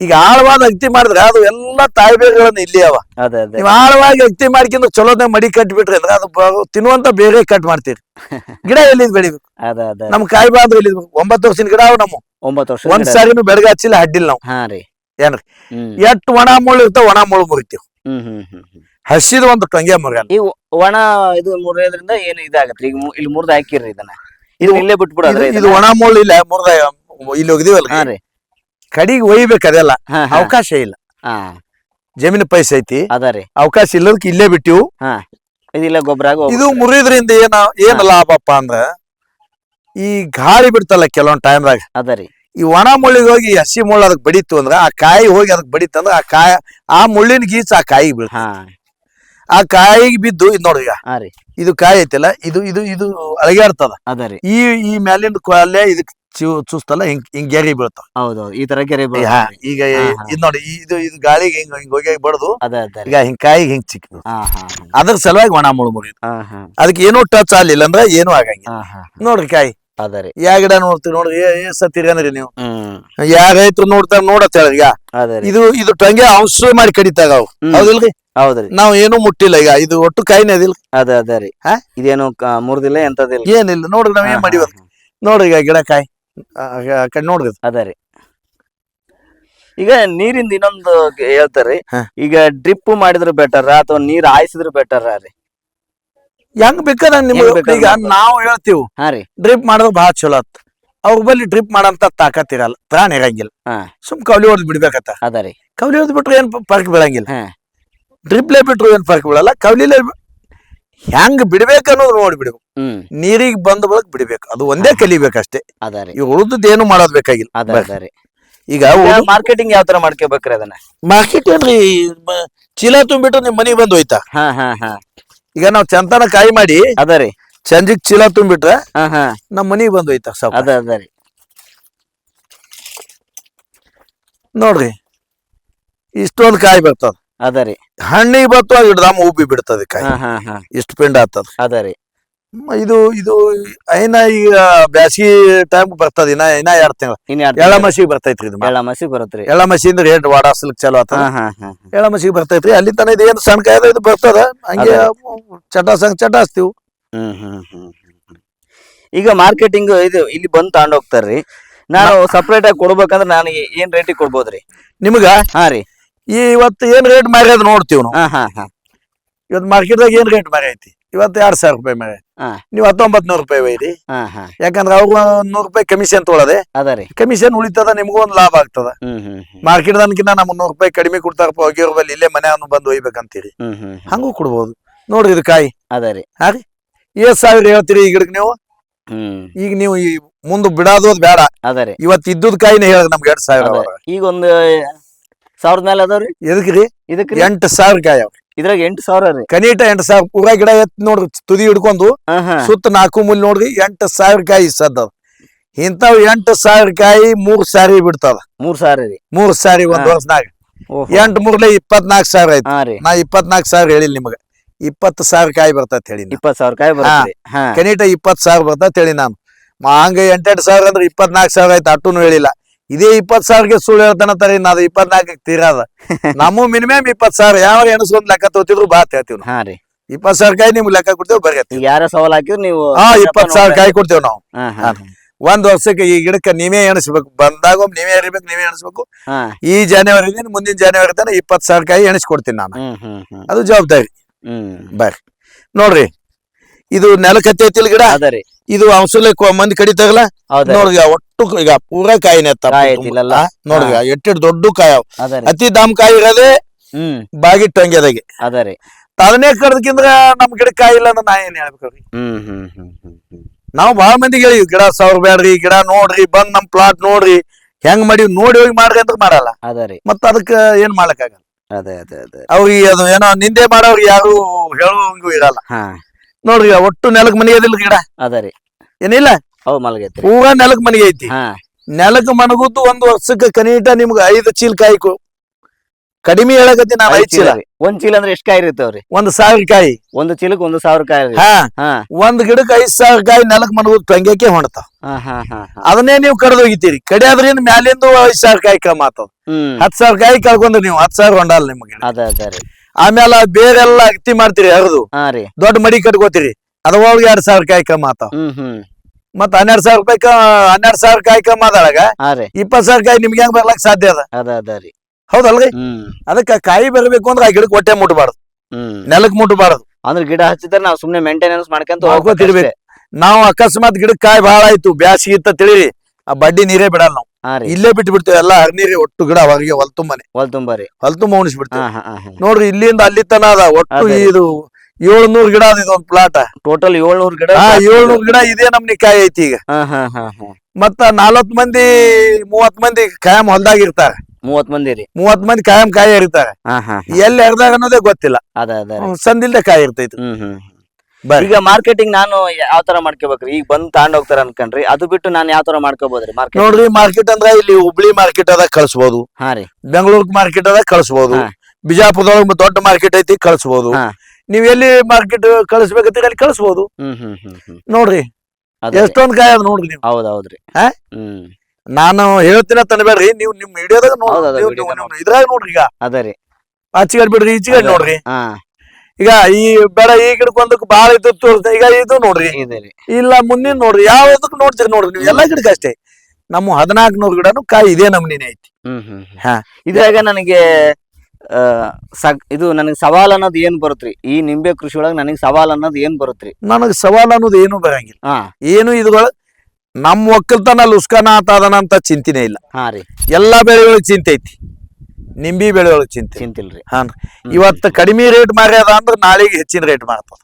ಈಗ ಆಳವಾದ ಅಗತಿ ಮಾಡಿದ್ರೆ ಅದು ಎಲ್ಲಾ ತಾಯಿ ಬೇರೆಗಳನ್ನ ಇಲ್ಲಿ ಅವ. ಅದ ಅದ. ನೀವು ಆಳವಾಗಿ ಅಗತಿ ಮಾಡ್ಕೊಂಡು ಚಲೋದ ಮಡಿ ಕಟ್ಬಿಟ್ರಿ ಅಂದ್ರೆ ಅದು ಬ- ತಿನ್ನುವಂತ ಬೇರೆ ಕಟ್ ಮಾಡ್ತೀರಿ. ಗಿಡ ಎಲ್ಲಿದ್ ಬೆಳಿಬೇಕು? ಅದ ಅದ ನಮ್ ಕಾಯಿ ಬಾಂದ್ರೆ ಇಲ್ಲಿ? ಒಂಬತ್ತು ವರ್ಷದ ಗಿಡ ಅವ ನಮ್ಮ. ಒಂಬತ್ತು ವರ್ಷ ಒಂದ್ ಸಾರಿನು ಬೆಳಗ್ಗೆ ಹಚ್ಚಿಲ್ಲ ಅಡ್ಡಿಲ್ಲ ನಾವು. ಹಾ ರೀ. ಏನ್ರಿ? ಹ್ಮ್. ಎಷ್ಟ್ ಒಣ ಮುಳ್ಳು ಇರ್ತಾವ ಒಣ ಮುಳ್ಳು ಮುರಿತೀವಿ. ಹಸಿದ ಒಂದು ಟೊಂಗೆ ಮುರಿಯಲ್ಲ. ಈ ಒಣ ಇದು ಮುರಿಯೋದ್ರಿಂದ ಏನು ಇದಾಗತ್ತೆ? ಈಗ ಮು- ಇಲ್ಲಿ ಮುರಿದ ಹಾಕಿರ್ರಿ ಇದನ್ನ. ಇದು ಇಲ್ಲೇ ಬಿಟ್ಬಿಡೋದ್ರಿ ಇದು- ಒಣ ಮುಳ್ಳು ಇಲ್ಲ ಮುರಿದ ಇಲ್ಲಿ ಹೋಗಿದೀವಲ್ಲ ಹಾ ರೀ. ಕಡಿಗೆ ಒಯ್ಬೇಕು ಅದೆಲ್ಲ. ಹಾ ಹಾ. ಅವಕಾಶ ಇಲ್ಲ. ಹಾ. ಜಮೀನು ಪೈಸ ಐತಿ. ಅದ ರೀ. ಅವಕಾಶ ಇಲ್ಲದಕ್ಕೆ ಇಲ್ಲೇ ಬಿಟ್ಟಿವು. ಇದಿಲ್ಲ ಗೊಬ್ಬರ ಇದು ಮುರಿಯೋದ್ರಿಂದ ಏನ ಏನ್ ಲಾಭಪ್ಪ ಅಂದ್ರ ಈ ಗಾಳಿ ಬಿಡ್ತಲ್ಲ ಕೆಲವೊಂದ್ ಟೈಮ್ದಾಗ ಅದ ರೀ. ಈ ಒಣ ಮುಳ್ಳಿಗೆ ಹೋಗಿ ಹಸಿ ಮುಳ್ಳು ಅದಕ್ಕೆ ಬಡಿತು ಅಂದ್ರೆ ಆ ಕಾಯಿ ಹೋಗಿ ಅದಕ್ಕೆ ಬಡಿತು ಅಂದ್ರೆ ಆ ಕಾಯ ಆ ಮುಳ್ಳಿನ ಗೀಚ ಆ ಕಾಯಿ ಬೀಳ್ತ ಹಾ. ಆ ಕಾಯಿಗೆ ಬಿದ್ದು ಇದು ನೋಡಿ ಈಗ. ಇದು ಕಾಯಿ ಐತಲ್ಲ ಇದು ಇದು ಇದು ಅಳಗ್ಯಾಡ್ತದ ಈ ಈ ಮ್ಯಾಲಿಂದ ಕೊಲೆ ಇದಕ್ ಚೂ ಚೂಸ್ತಲ್ಲ ಹಿಂಗ್ ಹಿಂಗ್ ಗೆರೆ ಬೀಳ್ತಾವ. ಹೌದೌದು ಈ ತರ ಗೆರೆ ಈಗ. ಇದು ನೋಡಿ ಇದು ಇದು ಗಾಳಿಗೆ ಹಿಂಗ್ ಹಿಂಗ್ ಹೋಗಿ ಬಡದು ಈಗ ಹಿಂಗ್ ಕಾಯಿಗೆ ಹಿಂಗ್ ಚಿಕ್ಕ ಅದ್ರ ಸಲುವಾಗಿ ಒಣ ಹಾ ಹಾ. ಅದಕ್ಕೆ ಏನೂ ಟಚ್ ಆಗ್ಲಿಲ್ಲ ಅಂದ್ರೆ ಏನೂ ಆಗಂಗಿಲ್ಲ. ನೋಡ್ರಿ ಕಾಯಿ. ಅದ ರೀ. ಯಾ ಗಿಡ ನೋಡ್ತೀವಿ ನೋಡ್ರಿ ಏ ಏ ಸತ್ತಿರೇನ್ರಿ ನೀವು? ಯಾ ರೈತರು ನೋಡ್ತಾರ ನೋಡತ್ತ ಈಗ. ಇದು ಇದು ಟಂಗೆ ಅಂಶ ಮಾಡಿ ಕಡಿತಾಗ ಅವು. ಹೌದಿಲ್ರಿ ಹೌದ್ರಿ ನಾವ್ ಏನು ಮುಟ್ಟಿಲ್ಲ ಈಗ ಇದು ಒಟ್ಟು ಕಾಯಿನೇ ಅದಿಲ್ಲ ಅದ ಅದ ರೀ. ಹಾ? ಇದೇನು ಮುರಿದಿಲ್ಲ ಎಂತದಿಲ್ಲ ಏನಿಲ್ಲ ನೋಡ್ರಿ ನಾವ್ ಏನ್ ಮಾಡಿವ ನೋಡ್ರಿ ಈಗ ಗಿಡ ಕಾಯಿ ಕಡೆ ನೋಡ್ರಿ. ಅದ ರೀ. ಈಗ ನೀರಿಂದ ಇನ್ನೊಂದು ಹೇಳ್ತಾರ್ರಿ ಈಗ ಡ್ರಿಪ್ ಮಾಡಿದ್ರು ಬೆಟರ್ ಅಥವಾ ನೀರ್ ಹಾಯಿಸಿದ್ರು ಬೆಟರ್ ರೀ. ಹೆಂಗ್ ಬೇಕಾದ ನಿಮ್ಗೆ ಈಗ. ನಾವು ಹೇಳ್ತೀವಿ. ಹಾ ರೀ. ಡ್ರಿಪ್ ಮಾಡೋದು ಬಹಳ ಚಲೋ ಆತ್. ಅವ್ರ ಬಲ್ಲಿ ಡ್ರಿಪ್ ಮಾಡಂತ ತಾಕತ್ ಇರಲ್ಲ ಪ್ರಾಣ ಇರಂಗಿಲ್ಲ. ಹಾ. ಸುಮ್ ಕವಲಿ ಹೊಡೆದ್ ಬಿಡ್ಬೇಕತ್ತ. ಅದ ರೀ. ಕೌಲಿ ಹೊಡೆದ್ ಬಿಟ್ರೆ ಏನ್ ಫರ್ಕ್ ಬೀಳಂಗಿಲ್ಲ. ಹಾ. ಡ್ರಿಪ್ಲೇ ಬಿಟ್ರು ಏನ್ ಫರ್ಕ್ ಬೀಳಲ್ಲ ಕವಲಿಲೇ ಹೆಂಗ್ ಬಿಡ್ಬೇಕು ಅನ್ನೋದು ನೋಡಿ ಬಿಡ್ಬೇಕು ಹ್ಮ್. ನೀರಿಗೆ ಬಂದ ಬಳಕ ಬಿಡ್ಬೇಕು. ಅದು ಒಂದೇ ಕಲಿಬೇಕಷ್ಟೇ. ಅದ ರೀ. ಈಗ ಉಳಿದದ್ದು ಏನು ಮಾಡೋದ್ ಬೇಕಾಗಿಲ್ಲ. ಅದ ಅದ ರೀ. ಈಗ ಮಾರ್ಕೆಟಿಂಗ್ ಯಾವ ತರ ಮಾಡ್ಕೋಬೇಕ್ರಿ ಅದನ್ನ? ಮಾರ್ಕೆಟ್ ಏನ್ರಿ ಮ- ಚೀಲ ತುಂಬಿಟ್ಟು ನಿಮ್ ಮನಿಗ್ ಬಂದ್ ಹೋಯ್ತಾ? ಹಾ ಹಾ ಹಾ. ಈಗ ನಾವ್ ಚಂತನ ಕಾಯಿ ಮಾಡಿ ಅದ ರೀ. ಚೀಲ ತುಂಬಿಟ್ರೆ ಹಾ ಹಾ. ನಮ್ ಮನಿಗ್ ಬಂದು ಹೋಯ್ತ ಅದ ಅದ ರೀ. ನೋಡ್ರಿ ಇಷ್ಟೊಂದ್ ಕಾಯಿ ಬರ್ತದ. ಅದರಿ ರೀ. ಹಣ್ಣಿಗೆ ಬತ್ತು ಹಿಡ್ದಾಮ ಉಬ್ಬಿ ಬಿಡ್ತದ ಕಾಯಿ. ಹಾ ಹಾ ಹಾ. ಇಷ್ಟು ಪಿಂಡ ಆಗ್ತದ ಅದ ರೀ. ಮ- ಇದು ಇದು ಐನ ಈಗ ಬ್ಯಾಸಗಿ ಟೈಮ್ ಬರ್ತದ ಇನ್ನ ಇನ್ನ ಎರಡ್ ತಿಂಗಳ. ಇನ್ ಎಳ್ಳ ಮಸಿಗೆ ಬರ್ತೈತ್ರಿ ಇದು ಎಳ್ಳ ಮಸಿ ಬರುತ್ತ್ರಿ ಎಳ್ಳ ಮಸಿಯಿಂದ ರೇಟ್ ವಾಡಾಸ್ಲಿಕ್ ಚಲೋ ಆತ ಹಾ ಹಾ ಹಾ. ಎಳ್ಳ ಮಸಿಗೆ ಬರ್ತೈತ್ರಿ ಅಲ್ಲಿ ತನ ಇದು ಏನು ಸಣ್ಣ ಕಾಯ್ದ ಇದು ಬರ್ತದ. ಹಂಗೆ ಚಟ ಸಂಗ್ ಚಟಾಸ್ತೀವಿ ಹ್ಮ್ ಹ್ಮ್ ಹ್ಮ್ ಹ್ಮ್ ಹ್ಮ್. ಈಗ ಮಾರ್ಕೆಟಿಂಗ್ ಇದು ಇಲ್ಲಿ ಬಂದ್ ತಗೊಂಡ್ ಹೋಗ್ತಾರ್ರಿ. ನಾನು ಸಪ್ರೇಟ್ ಆಗಿ ಕೊಡ್ಬೇಕಂದ್ರೆ ನಾನು ಏನ್ ರೇಟಿಗೆ ಕೊಡ್ಬೋದ್ರಿ? ನಿಮ್ಗ? ಹಾ ರೀ. ಇವತ್ತು ಏನ್ ರೇಟ್ ಮಾರ್ಯದ ನೋಡ್ತೀವಿ ನಾವು. ಹಾ ಹಾ ಹಾ. ಇವತ್ತು ಮಾರ್ಕೆಟ್ದಾಗ ಏನ್ ರೇಟ್ ಮಾರಿ ಐತಿ ಇವತ್ತು ಎರಡ್ ಸಾವಿರ ರೂಪಾಯಿ ಮೇಲೆ ಹಾ. ನೀವು ಹತ್ತೊಂಬತ್ ನೂರು ರೂಪಾಯಿ ಒಯ್ಯಿರಿ. ಹಾ ಹಾ. ಯಾಕಂದ್ರೆ ಅವ್ರು ನೂರು ರೂಪಾಯಿ ಕಮಿಷನ್ ತೊಗೊಳದೆ. ಅದ ರೀ. ಕಮಿಷನ್ ಉಳಿತದ ನಿಮಗೂ ಒಂದು ಲಾಭ ಆಗ್ತದ. ಹ್ಮ್ ಹ್ಮ್ ಹ್ಮ್. ಮಾರ್ಕೆಟ್ ದನ್ಕಿಂತ ನಮ್ ನೂರು ರೂಪಾಯಿ ಕಡಿಮೆ ಕೊಡ್ತಾರಪ್ಪ ಹೋಗಿರೋ ಬಲ್ಲಿ ಇಲ್ಲೇ ಮನೆ ಬಂದು ಒಯ್ಬೇಕಂತೀರಿ. ಹ್ಮ್ ಹ್ಮ್ ಹ್ಮ್. ಹಂಗೂ ಕೊಡ್ಬೋದು. ನೋಡ್ರಿ ಇದು ಕಾಯಿ. ಅದ ರೀ. ಎಷ್ಟ್ ಸಾವಿರ ಹೇಳ್ತೀರಿ ಈ ಗಿಡಕ್ಕೆ ನೀವು? ಹ್ಮ್. ಈಗ ನೀವು ಈ ಮುಂದೆ ಬಿಡೋದು ಬೇಡ. ಅದ ರೀ. ಇವತ್ತು ಇದ್ದುದ್ ಕಾಯಿನೇ ಹೇಳಿ ನಮ್ಗೆ ಎರಡ್ ಸಾವಿರ ಅದ. ಈಗ ಒಂದು ಸಾವಿರದ ಮೇಲೆ ಅದಾವ್ರಿ? ಎದಕ್ರಿ? ಇದಕ್ಕೆ ಎಂಟು ಸಾವಿರ ಕಾಯಿ ಇದ್ರಾಗ ಎಂಟು ಸಾವಿರ ರೀ. ಕನಿಟ ಎಂಟು ಸಾವಿರ. ಪೂರ ಗಿಡ ಎತ್ ನೋಡ್ರಿ ತುದಿ ಹಿಡ್ಕೊಂಡು ಸುತ್ತ ನಾಲ್ಕು ಮುಲ್ ನೋಡ್ರಿ ಎಂಟ್ ಸಾವಿರ ಕಾಯಿ ಸದ್ದದ ಇಂಥವ್ ಎಂಟು ಸಾವಿರ ಕಾಯಿ ಮೂರ್ ಸಾರಿ ಬಿಡ್ತದ ಮೂರ್ ಸಾವಿರ ರೀ. ಮೂರ್ ಸಾರಿ ಒಂದ್ ವರ್ಷದಾಗ. ಎಂಟ್ ಮೂರ್ಲೆ ಇಪ್ಪತ್ನಾಲ್ಕು ಸಾವಿರ ಐತಿ ನಾ ಇಪ್ಪತ್ನಾಲ್ಕು ಸಾವಿರ ಹೇಳಿಲ್ಲ ನಿಮಗ. ಇಪ್ಪತ್ ಸಾವಿರ ಕಾಯಿ ಬರ್ತೈತೆ ಹೇಳಿ. ಇಪ್ಪತ್ ಸಾವಿರ ಕಾಯಿ ಬರುತ್ತೆ ಕನಿಟ ಇಪ್ಪತ್ ಇಪ್ಪತ್ತು ಸಾವಿರ ಬರ್ತೈತೆ ಹೇಳಿ ನಾನು. ಹಂಗ ಎಂಟೆಂಟು ಸಾವಿರ ಅಂದ್ರೆ ಇಪ್ಪತ್ನಾಲ್ಕು ಸಾವಿರ ಆಯ್ತು ಅಟ್ಟುನು ಹೇಳಿಲ್ಲ. ಇದೇ ಇಪ್ಪತ್ ಸಾವಿರಕ್ಕೆ ಸುಳ್ಳು ಹೇಳ್ತಾನಂತಾರೆ ಇನ್ನು ಅದು ಇಪ್ಪತ್ನಾಲ್ಕಕ್ಕೆ ತೀರಾದ. ನಮ್ಮ ಮಿನಿಮಮ್ ಇಪ್ಪತ್ ಸಾವಿರ ಯಾವ ಎಣಸ್ಕೊಂಡ್ ಲೆಕ್ಕ ತೋತಿದ್ರು ಬಾತ್ ಹೇಳ್ತೀವಿ ನಾವು. ಹಾ ರೀ. ಇಪ್ಪತ್ತು ಸಾವಿರ ಕಾಯಿ ನಿಮ್ಗೆ ಲೆಕ್ಕ ಕೊಡ್ತೇವೆ ಬರ್ಗತ್ತೀವಿ ಯಾರ ಸವಾಲ್ ಹಾಕಿದ್ರು ನೀವು ಹಾ ಇಪ್ಪತ್ತು ಸಾವಿರ ಕಾಯಿ ಕೊಡ್ತೇವೆ ನಾವು. ಹಾ ಹಾ ಒಂದ್ ವರ್ಷಕ್ಕೆ ಈ ಗಿಡಕ್ಕೆ ನೀವೇ ಎಣಿಸ್ಬೇಕು. ಬಂದಾಗ ಒಮ್ಮೆ ನೀವೇ ಎರಿಬೇಕು ನೀವೇ ಎಣಿಸ್ಬೇಕು. ಹಾ. ಈ ಜಾನ್ವರಿ ಮುಂದಿನ ಜಾನ್ವರಿ ತನಕ ಇಪ್ಪತ್ ಸಾವಿರ ಕಾಯಿ ಎಣಿಸ್ಕೊಡ್ತೀನಿ ನಾನು. ಹ್ಮ್ ಹ್ಮ್ ಹ್ಮ್. ಅದು ಜವಾಬ್ದಾರಿ. ಹ್ಮ್. ಬರ್ರಿ. ನೋಡ್ರಿ. ಇದು ನೆಲಕ್ಕೆ ಹತ್ತೈತಿಲ್ ಗಿಡ? ಅದ ರೀ. ಇದು ಔಷಧ ಮಂದಿ ಕಡಿತಾಗಲ್ಲ ಹೌದ ನೋಡ್ರಿ ಒಟ್ಟು ಈಗ ಪೂರಾ ಕಾಯಿನ ಕಾಯಿ ಐತಿ ಇಲ್ಲೆಲ್ಲ? ನೋಡ್ರಿ ಎಟ್ಟಿಟ್ ದೊಡ್ಡ ಕಾಯ್ ಅವ. ಅದ ರೀ. ಅತಿ ದಾಮ್ ಕಾಯಿ ಇರೋದೇ ಹ್ಮ್. ಬಾಗಿಟ್ಟು ಹಂಗೆದಾಗೆ ಅದ ರೀ. ಅದನ್ನೇ ಕಡ್ದಕ್ಕಿಂದ್ರ ನಮ್ ಗಿಡ ಕಾಯಿ ಇಲ್ಲ ಅಂದ್ರೆ ನಾ ಏನ್ ಹೇಳ್ಬೇಕ್ರಿ ಹ್ಮ್ ಹ್ಮ್ ಹ್ಮ್ ಹ್ಮ್ ಹ್ಮ್. ನಾವು ಬಹಳ ಮಂದಿ ಹೇಳಿ ಗಿಡ ಸಾವಿರ ಬೇಡ್ರಿ ಗಿಡ ನೋಡ್ರಿ ಬಂದ್ ನಮ್ ಪ್ಲಾಟ್ ನೋಡ್ರಿ ಹೆಂಗ್ ಮಾಡಿ ನೋಡಿ ಹೋಗಿ ಮಾಡ್ರಿ ಅಂತ ಮಾಡಲ್ಲ ಅದ ರೀ. ಮತ್ತ ಅದಕ್ಕ ಏನ್ ಮಾಡಕ್ಕಾಗಲ್ಲ. ಅದೇ ಅದೇ ಅದೇ ಅವ್ರಿಗೆ ಅದು ಏನೋ ನಿಂದೆ ಮಾಡೋರ್ಗೆ ಯಾರು ಹೇಳುವಂಗೂ ಇರಲ್ಲ. ಹಾ. ನೋಡ್ರಿ ಒಟ್ಟು ನೆಲಕ್ ಮನಿ ಅದಿಲ್ಲ ಗಿಡ. ಅದರಿ ರೀ. ಏನಿಲ್ಲ? ಅವ್ ಮಲಗೈತಿ ಪೂರಾ ನೆಲಕ್ ಮನಿಗೆ ಐತಿ. ಹಾ. ನೆಲಕ್ ಮನಗೂತು ಒಂದ್ ವರ್ಷಕ್ಕೆ ಕನಿಟ ನಿಮ್ಗ ಐದು ಚೀಲ ಕಾಯಿ ಕೊ- ಕಡಿಮೆ ಹೇಳಕತ್ತಿ ನಾನು ಐದ್ ಚೀಲ ರೀ. ಒಂದ್ ಚೀಲ ಅಂದ್ರೆ ಎಷ್ಟ್ ಕಾಯಿ ಇರ್ತಾವ್ರಿ? ಒಂದ್ ಸಾವಿರ ಕಾಯಿ. ಒಂದ್ ಚೀಲಕ್ ಒಂದ್ ಸಾವಿರ ಕಾಯಿ ರೀ. ಹಾ. ಹಾ. ಒಂದ್ ಗಿಡಕ್ಕೆ ಐದ್ ಸಾವಿರ ಕಾಯಿ ನೆಲಕ್ ಮನಗುದ್ ಟೊಂಗ್ಯಾಕೆ ಹೊಣತಾವ್ ಹಾ ಹಾ ಹಾ ಹಾ. ಅದನ್ನೇ ನೀವು ಕಡ್ದೋಗಿತೀರಿ ಕಡಿಯೋದ್ರಿಂದ ಮ್ಯಾಲಿಂದ ಐದ್ ಸಾವಿರ ಕಾಯಿ ಕಮ್ ಆತದ. ಹ್ಮ್. ಹತ್ ಸಾವಿರ ಕಾಯಿ ಕಳ್ಕೊಂಡ್ರಿ ನೀವು ಹತ್ ಸಾವಿರ ಹೊಂಡಲ್ಲ ನಿಮಗೆ. ಅದ ಅದ ರೀ. ಆಮೇಲೆ ಬೇರೆಲ್ಲ ಅಗತಿ ಮಾಡ್ತೀರಿ ಹರಿದು. ಹಾ ರೀ. ದೊಡ್ಡ ಮಡಿ ಕಟ್ಕೋತೀರಿ. ಅದ್ರೊಳಗೆ ಎರಡ್ ಸಾವಿರ ಕಾಯಿ ಕಮ್ ಆತಾವ. ಹ್ಮ್ ಹ್ಮ್. ಮತ್ತ ಹನ್ನೆರಡ್ ಸಾವಿರ ರೂಪಾಯಿ ಹನ್ನೆರಡು ಸಾವಿರ ಕಾಯಿ ಕಮ್ಮಿ ಆದಾಗ ಹಾ ರೀ. ಇಪ್ಪತ್ ಸಾವಿರ ಕಾಯಿ ನಿಮ್ಗೆ ಹೆಂಗ್ ಬರ್ಲಕ್ ಸಾಧ್ಯ ಅದ? ಅದ ಅದ ರೀ. ಹೌದಲ್ರಿ? ಹ್ಮ್. ಅದಕ್ಕ ಕಾಯಿ ಬರಬೇಕು ಅಂದ್ರೆ ಆ ಗಿಡಕ್ಕೆ ಹೊಟ್ಟೆ ಮುಟ್ಬಾರ್ದು. ಹ್ಮ್. ನೆಲಕ್ ಮುಟ್ಬಾರ್ದು. ಅಂದ್ರೆ ಗಿಡ ಹಚ್ಚಿದ್ರೆ ನಾವು ಸುಮ್ನೆ ಮೇಂಟೆನೆನ್ಸ್ ಮಾಡ್ಕೊಂತ ಹೋಗ್ಬೇಕು ನಾವು ಅಕಸ್ಮಾತ್ ಗಿಡಕ್ಕೆ ಕಾಯಿ ಬಹಳ ಆಯ್ತು ಬ್ಯಾಸಿಗೆ ಇತ್ತ ತಿಳಿರಿ ಆ ಬಡ್ಡಿ ನೀರೇ ಬಿಡಲ್ಲ ನಾವು. ಹಾ ರೀ. ಇಲ್ಲೇ ಬಿಟ್ಟು ಬಿಡ್ತೇವೆ ಎಲ್ಲ ಹರಿನೀರಿ ಒಟ್ಟು ಗಿಡ ಅವರಿಗೆ ಹೊಲ್ ತುಂಬನೆ. ಹೊಲ್ ತುಂಬ ರೀ. ಹೊಲ್ ತುಂಬ ಉಣಿಸ್ಬಿಡ್ತೇವೆ. ಹಾ ಹಾ ಹಾ ಹಾ. ನೋಡ್ರಿ ಇಲ್ಲಿಂದ ಅಲ್ಲಿ ತನ ಅದ ಒಟ್ಟು ಇದು ಏಳ್ನೂರ್ ಗಿಡ ಅದ ಇದೊಂದ್ ಪ್ಲಾಟ್ ಟೋಟಲ್ ಏಳ್ನೂರ್ ಗಿಡ ಏಳ್ನೂರ್ ಗಿಡ ಇದೇ ನಮ್ನಿ ಕಾಯಿ ಐತಿ ಈಗ. ಮತ್ತ ನಾಲ್ವತ್ ಮಂದಿ ಮೂವತ್ ಮಂದಿ ಕಾಯಂ ಹೊಲ್ದಾಗ ಇರ್ತಾರ. ಮೂವತ್ ಮಂದಿ ರೀ. ಮೂವತ್ ಮಂದಿ ಕಾಯಂ ಕಾಯಿ ಹರಿತಾರೆ. ಹಾ. ಎಲ್ಲಿ ಹರಿದಾಗ ಅನ್ನೋದೇ ಗೊತ್ತಿಲ್ಲ. ಅದ ಅದ ಸಂದಿಲ್ದೆ ಕಾಯಿ ಇರ್ತೈತಿ. ಈಗ ಮಾರ್ಕೆಟಿಂಗ್ ನಾನು ಯಾವ ತರ ಮಾಡ್ಕೋಬೇಕ್ರಿ? ಈಗ ಬಂದ್ ತಗೊಂಡ್ ಹೋಗ್ತಾರ ಅನ್ಕಂಡ್ರಿ. ಅದು ಬಿಟ್ಟು ನಾನು ಯಾವ ತರ ಮಾಡ್ಕೋಬಹುದ್ರಿ ಮಾರ್ಕೆಟ್ ನೋಡ್ರಿ ಮಾರ್ಕೆಟ್ ಅಂದ್ರ ಇಲ್ಲಿ ಹುಬ್ಳಿ ಮಾರ್ಕೆಟ್ ಅದ ಕಳ್ಸಬಹುದು ಬೆಂಗಳೂರ್ ಮಾರ್ಕೆಟ್ ಅದಾಗ ಕಳ್ಸಬಹುದು ಬಿಜಾಪುರದೊಳಗ್ ದೊಡ್ಡ ಮಾರ್ಕೆಟ್ ಐತಿ ಕಳ್ಸ್ಬೋದು. ಹಾ. ನೀವ್ ಎಲ್ಲಿ ಮಾರ್ಕೆಟ್ ಕಳಿಸ್ಬೇಕಂತ ಅಲ್ಲಿ ಕಳಿಸ್ಬೋದು. ನೋಡ್ರಿ. ಎಷ್ಟೊಂದ್ ಕಾಯಿ ಅದ ನೋಡ್ರಿ ನೀವು. ಹೌದೌದ್ರಿ? ನಾನು ಹೇಳ್ತೀನ ತನಬೇಡ್ರಿ ನೀವು ನಿಮ್ ಹಿಡಿಯೋದಾಗ ನೋಡ್ರಿ ಇದ್ರಾಗ ನೋಡ್ರಿ ಈಗ. ಅದ ರೀ. ಆಚೆಗಡೆ ಬಿಡ್ರಿ ಈಚಿಗಡ್. ನೋಡ್ರಿ. ಹಾ. ಈಗ ಈ ಬೇಡ ಈ ಗಿಡಕ್ಕೊಂದಕ್ಕೆ ಬಾಳ ಇದ್ದು ತೋರಿಸ ಈಗ ಇದು ನೋಡ್ರಿ. ಇದೆ ಇಲ್ಲ ಮುಂದಿನ ನೋಡ್ರಿ. ಯಾವ್ದಕ್ ನೋಡ್ತೀರಿ ನೋಡ್ರಿ ನೀವು? ಎಲ್ಲಾ ಗಿಡಕ್ಕೆ ಅಷ್ಟೇ. ನಮ್ಮ ಹದಿನಾಲ್ಕು ನೂರು ಗಿಡನು ಕಾಯಿ ಇದೇ ನಮ್ನಿನೇ ಐತಿ. ಹ್ಮ್ ಹ್ಮ್ ಹ್ಮ್. ಹಾ. ಇದ್ರಾಗ ನನಗೆ ಸಗ್- ಇದು ನನಗೆ ಸವಾಲ್ ಅನ್ನೋದು ಏನ್ ಬರುತ್ತ್ರಿ ಈ ನಿಂಬೆ ಕೃಷಿ ಒಳಗೆ ನನಗೆ ಸವಾಲ್ ಅನ್ನೋದು ಏನ್ ಬರುತ್ತ್ರಿ ನನಗೆ ಸವಾಲ್ ಅನ್ನೋದು ಏನು ಬರಂಗಿಲ್ಲ. ಹಾ. ಏನು ಇದುಗಳು ನಮ್ಮ ಒಕ್ಕಲ್ತನ ಲುಸ್ಕಾನ ಆತದನ ಅಂತ ಚಿಂತಿನೇ ಇಲ್ಲ. ಹಾ ರೀ. ಎಲ್ಲಾ ಬೆಳೆಗಳಿಗೆ ಚಿಂತೆ ಐತಿ. ನಿಂಬಿ ಬೆಳೆಗಳಿಗೆ ಚಿಂತೆ. ಚಿಂತಿಲ್ರಿ. ಹಾನ್ ಇವತ್ತು ಕಡಿಮೆ ರೇಟ್ ಮಾರ್ಯದ ಅಂದ್ರೆ ನಾಳೆಗೆ ಹೆಚ್ಚಿನ ರೇಟ್ ಮಾರ್ತದ.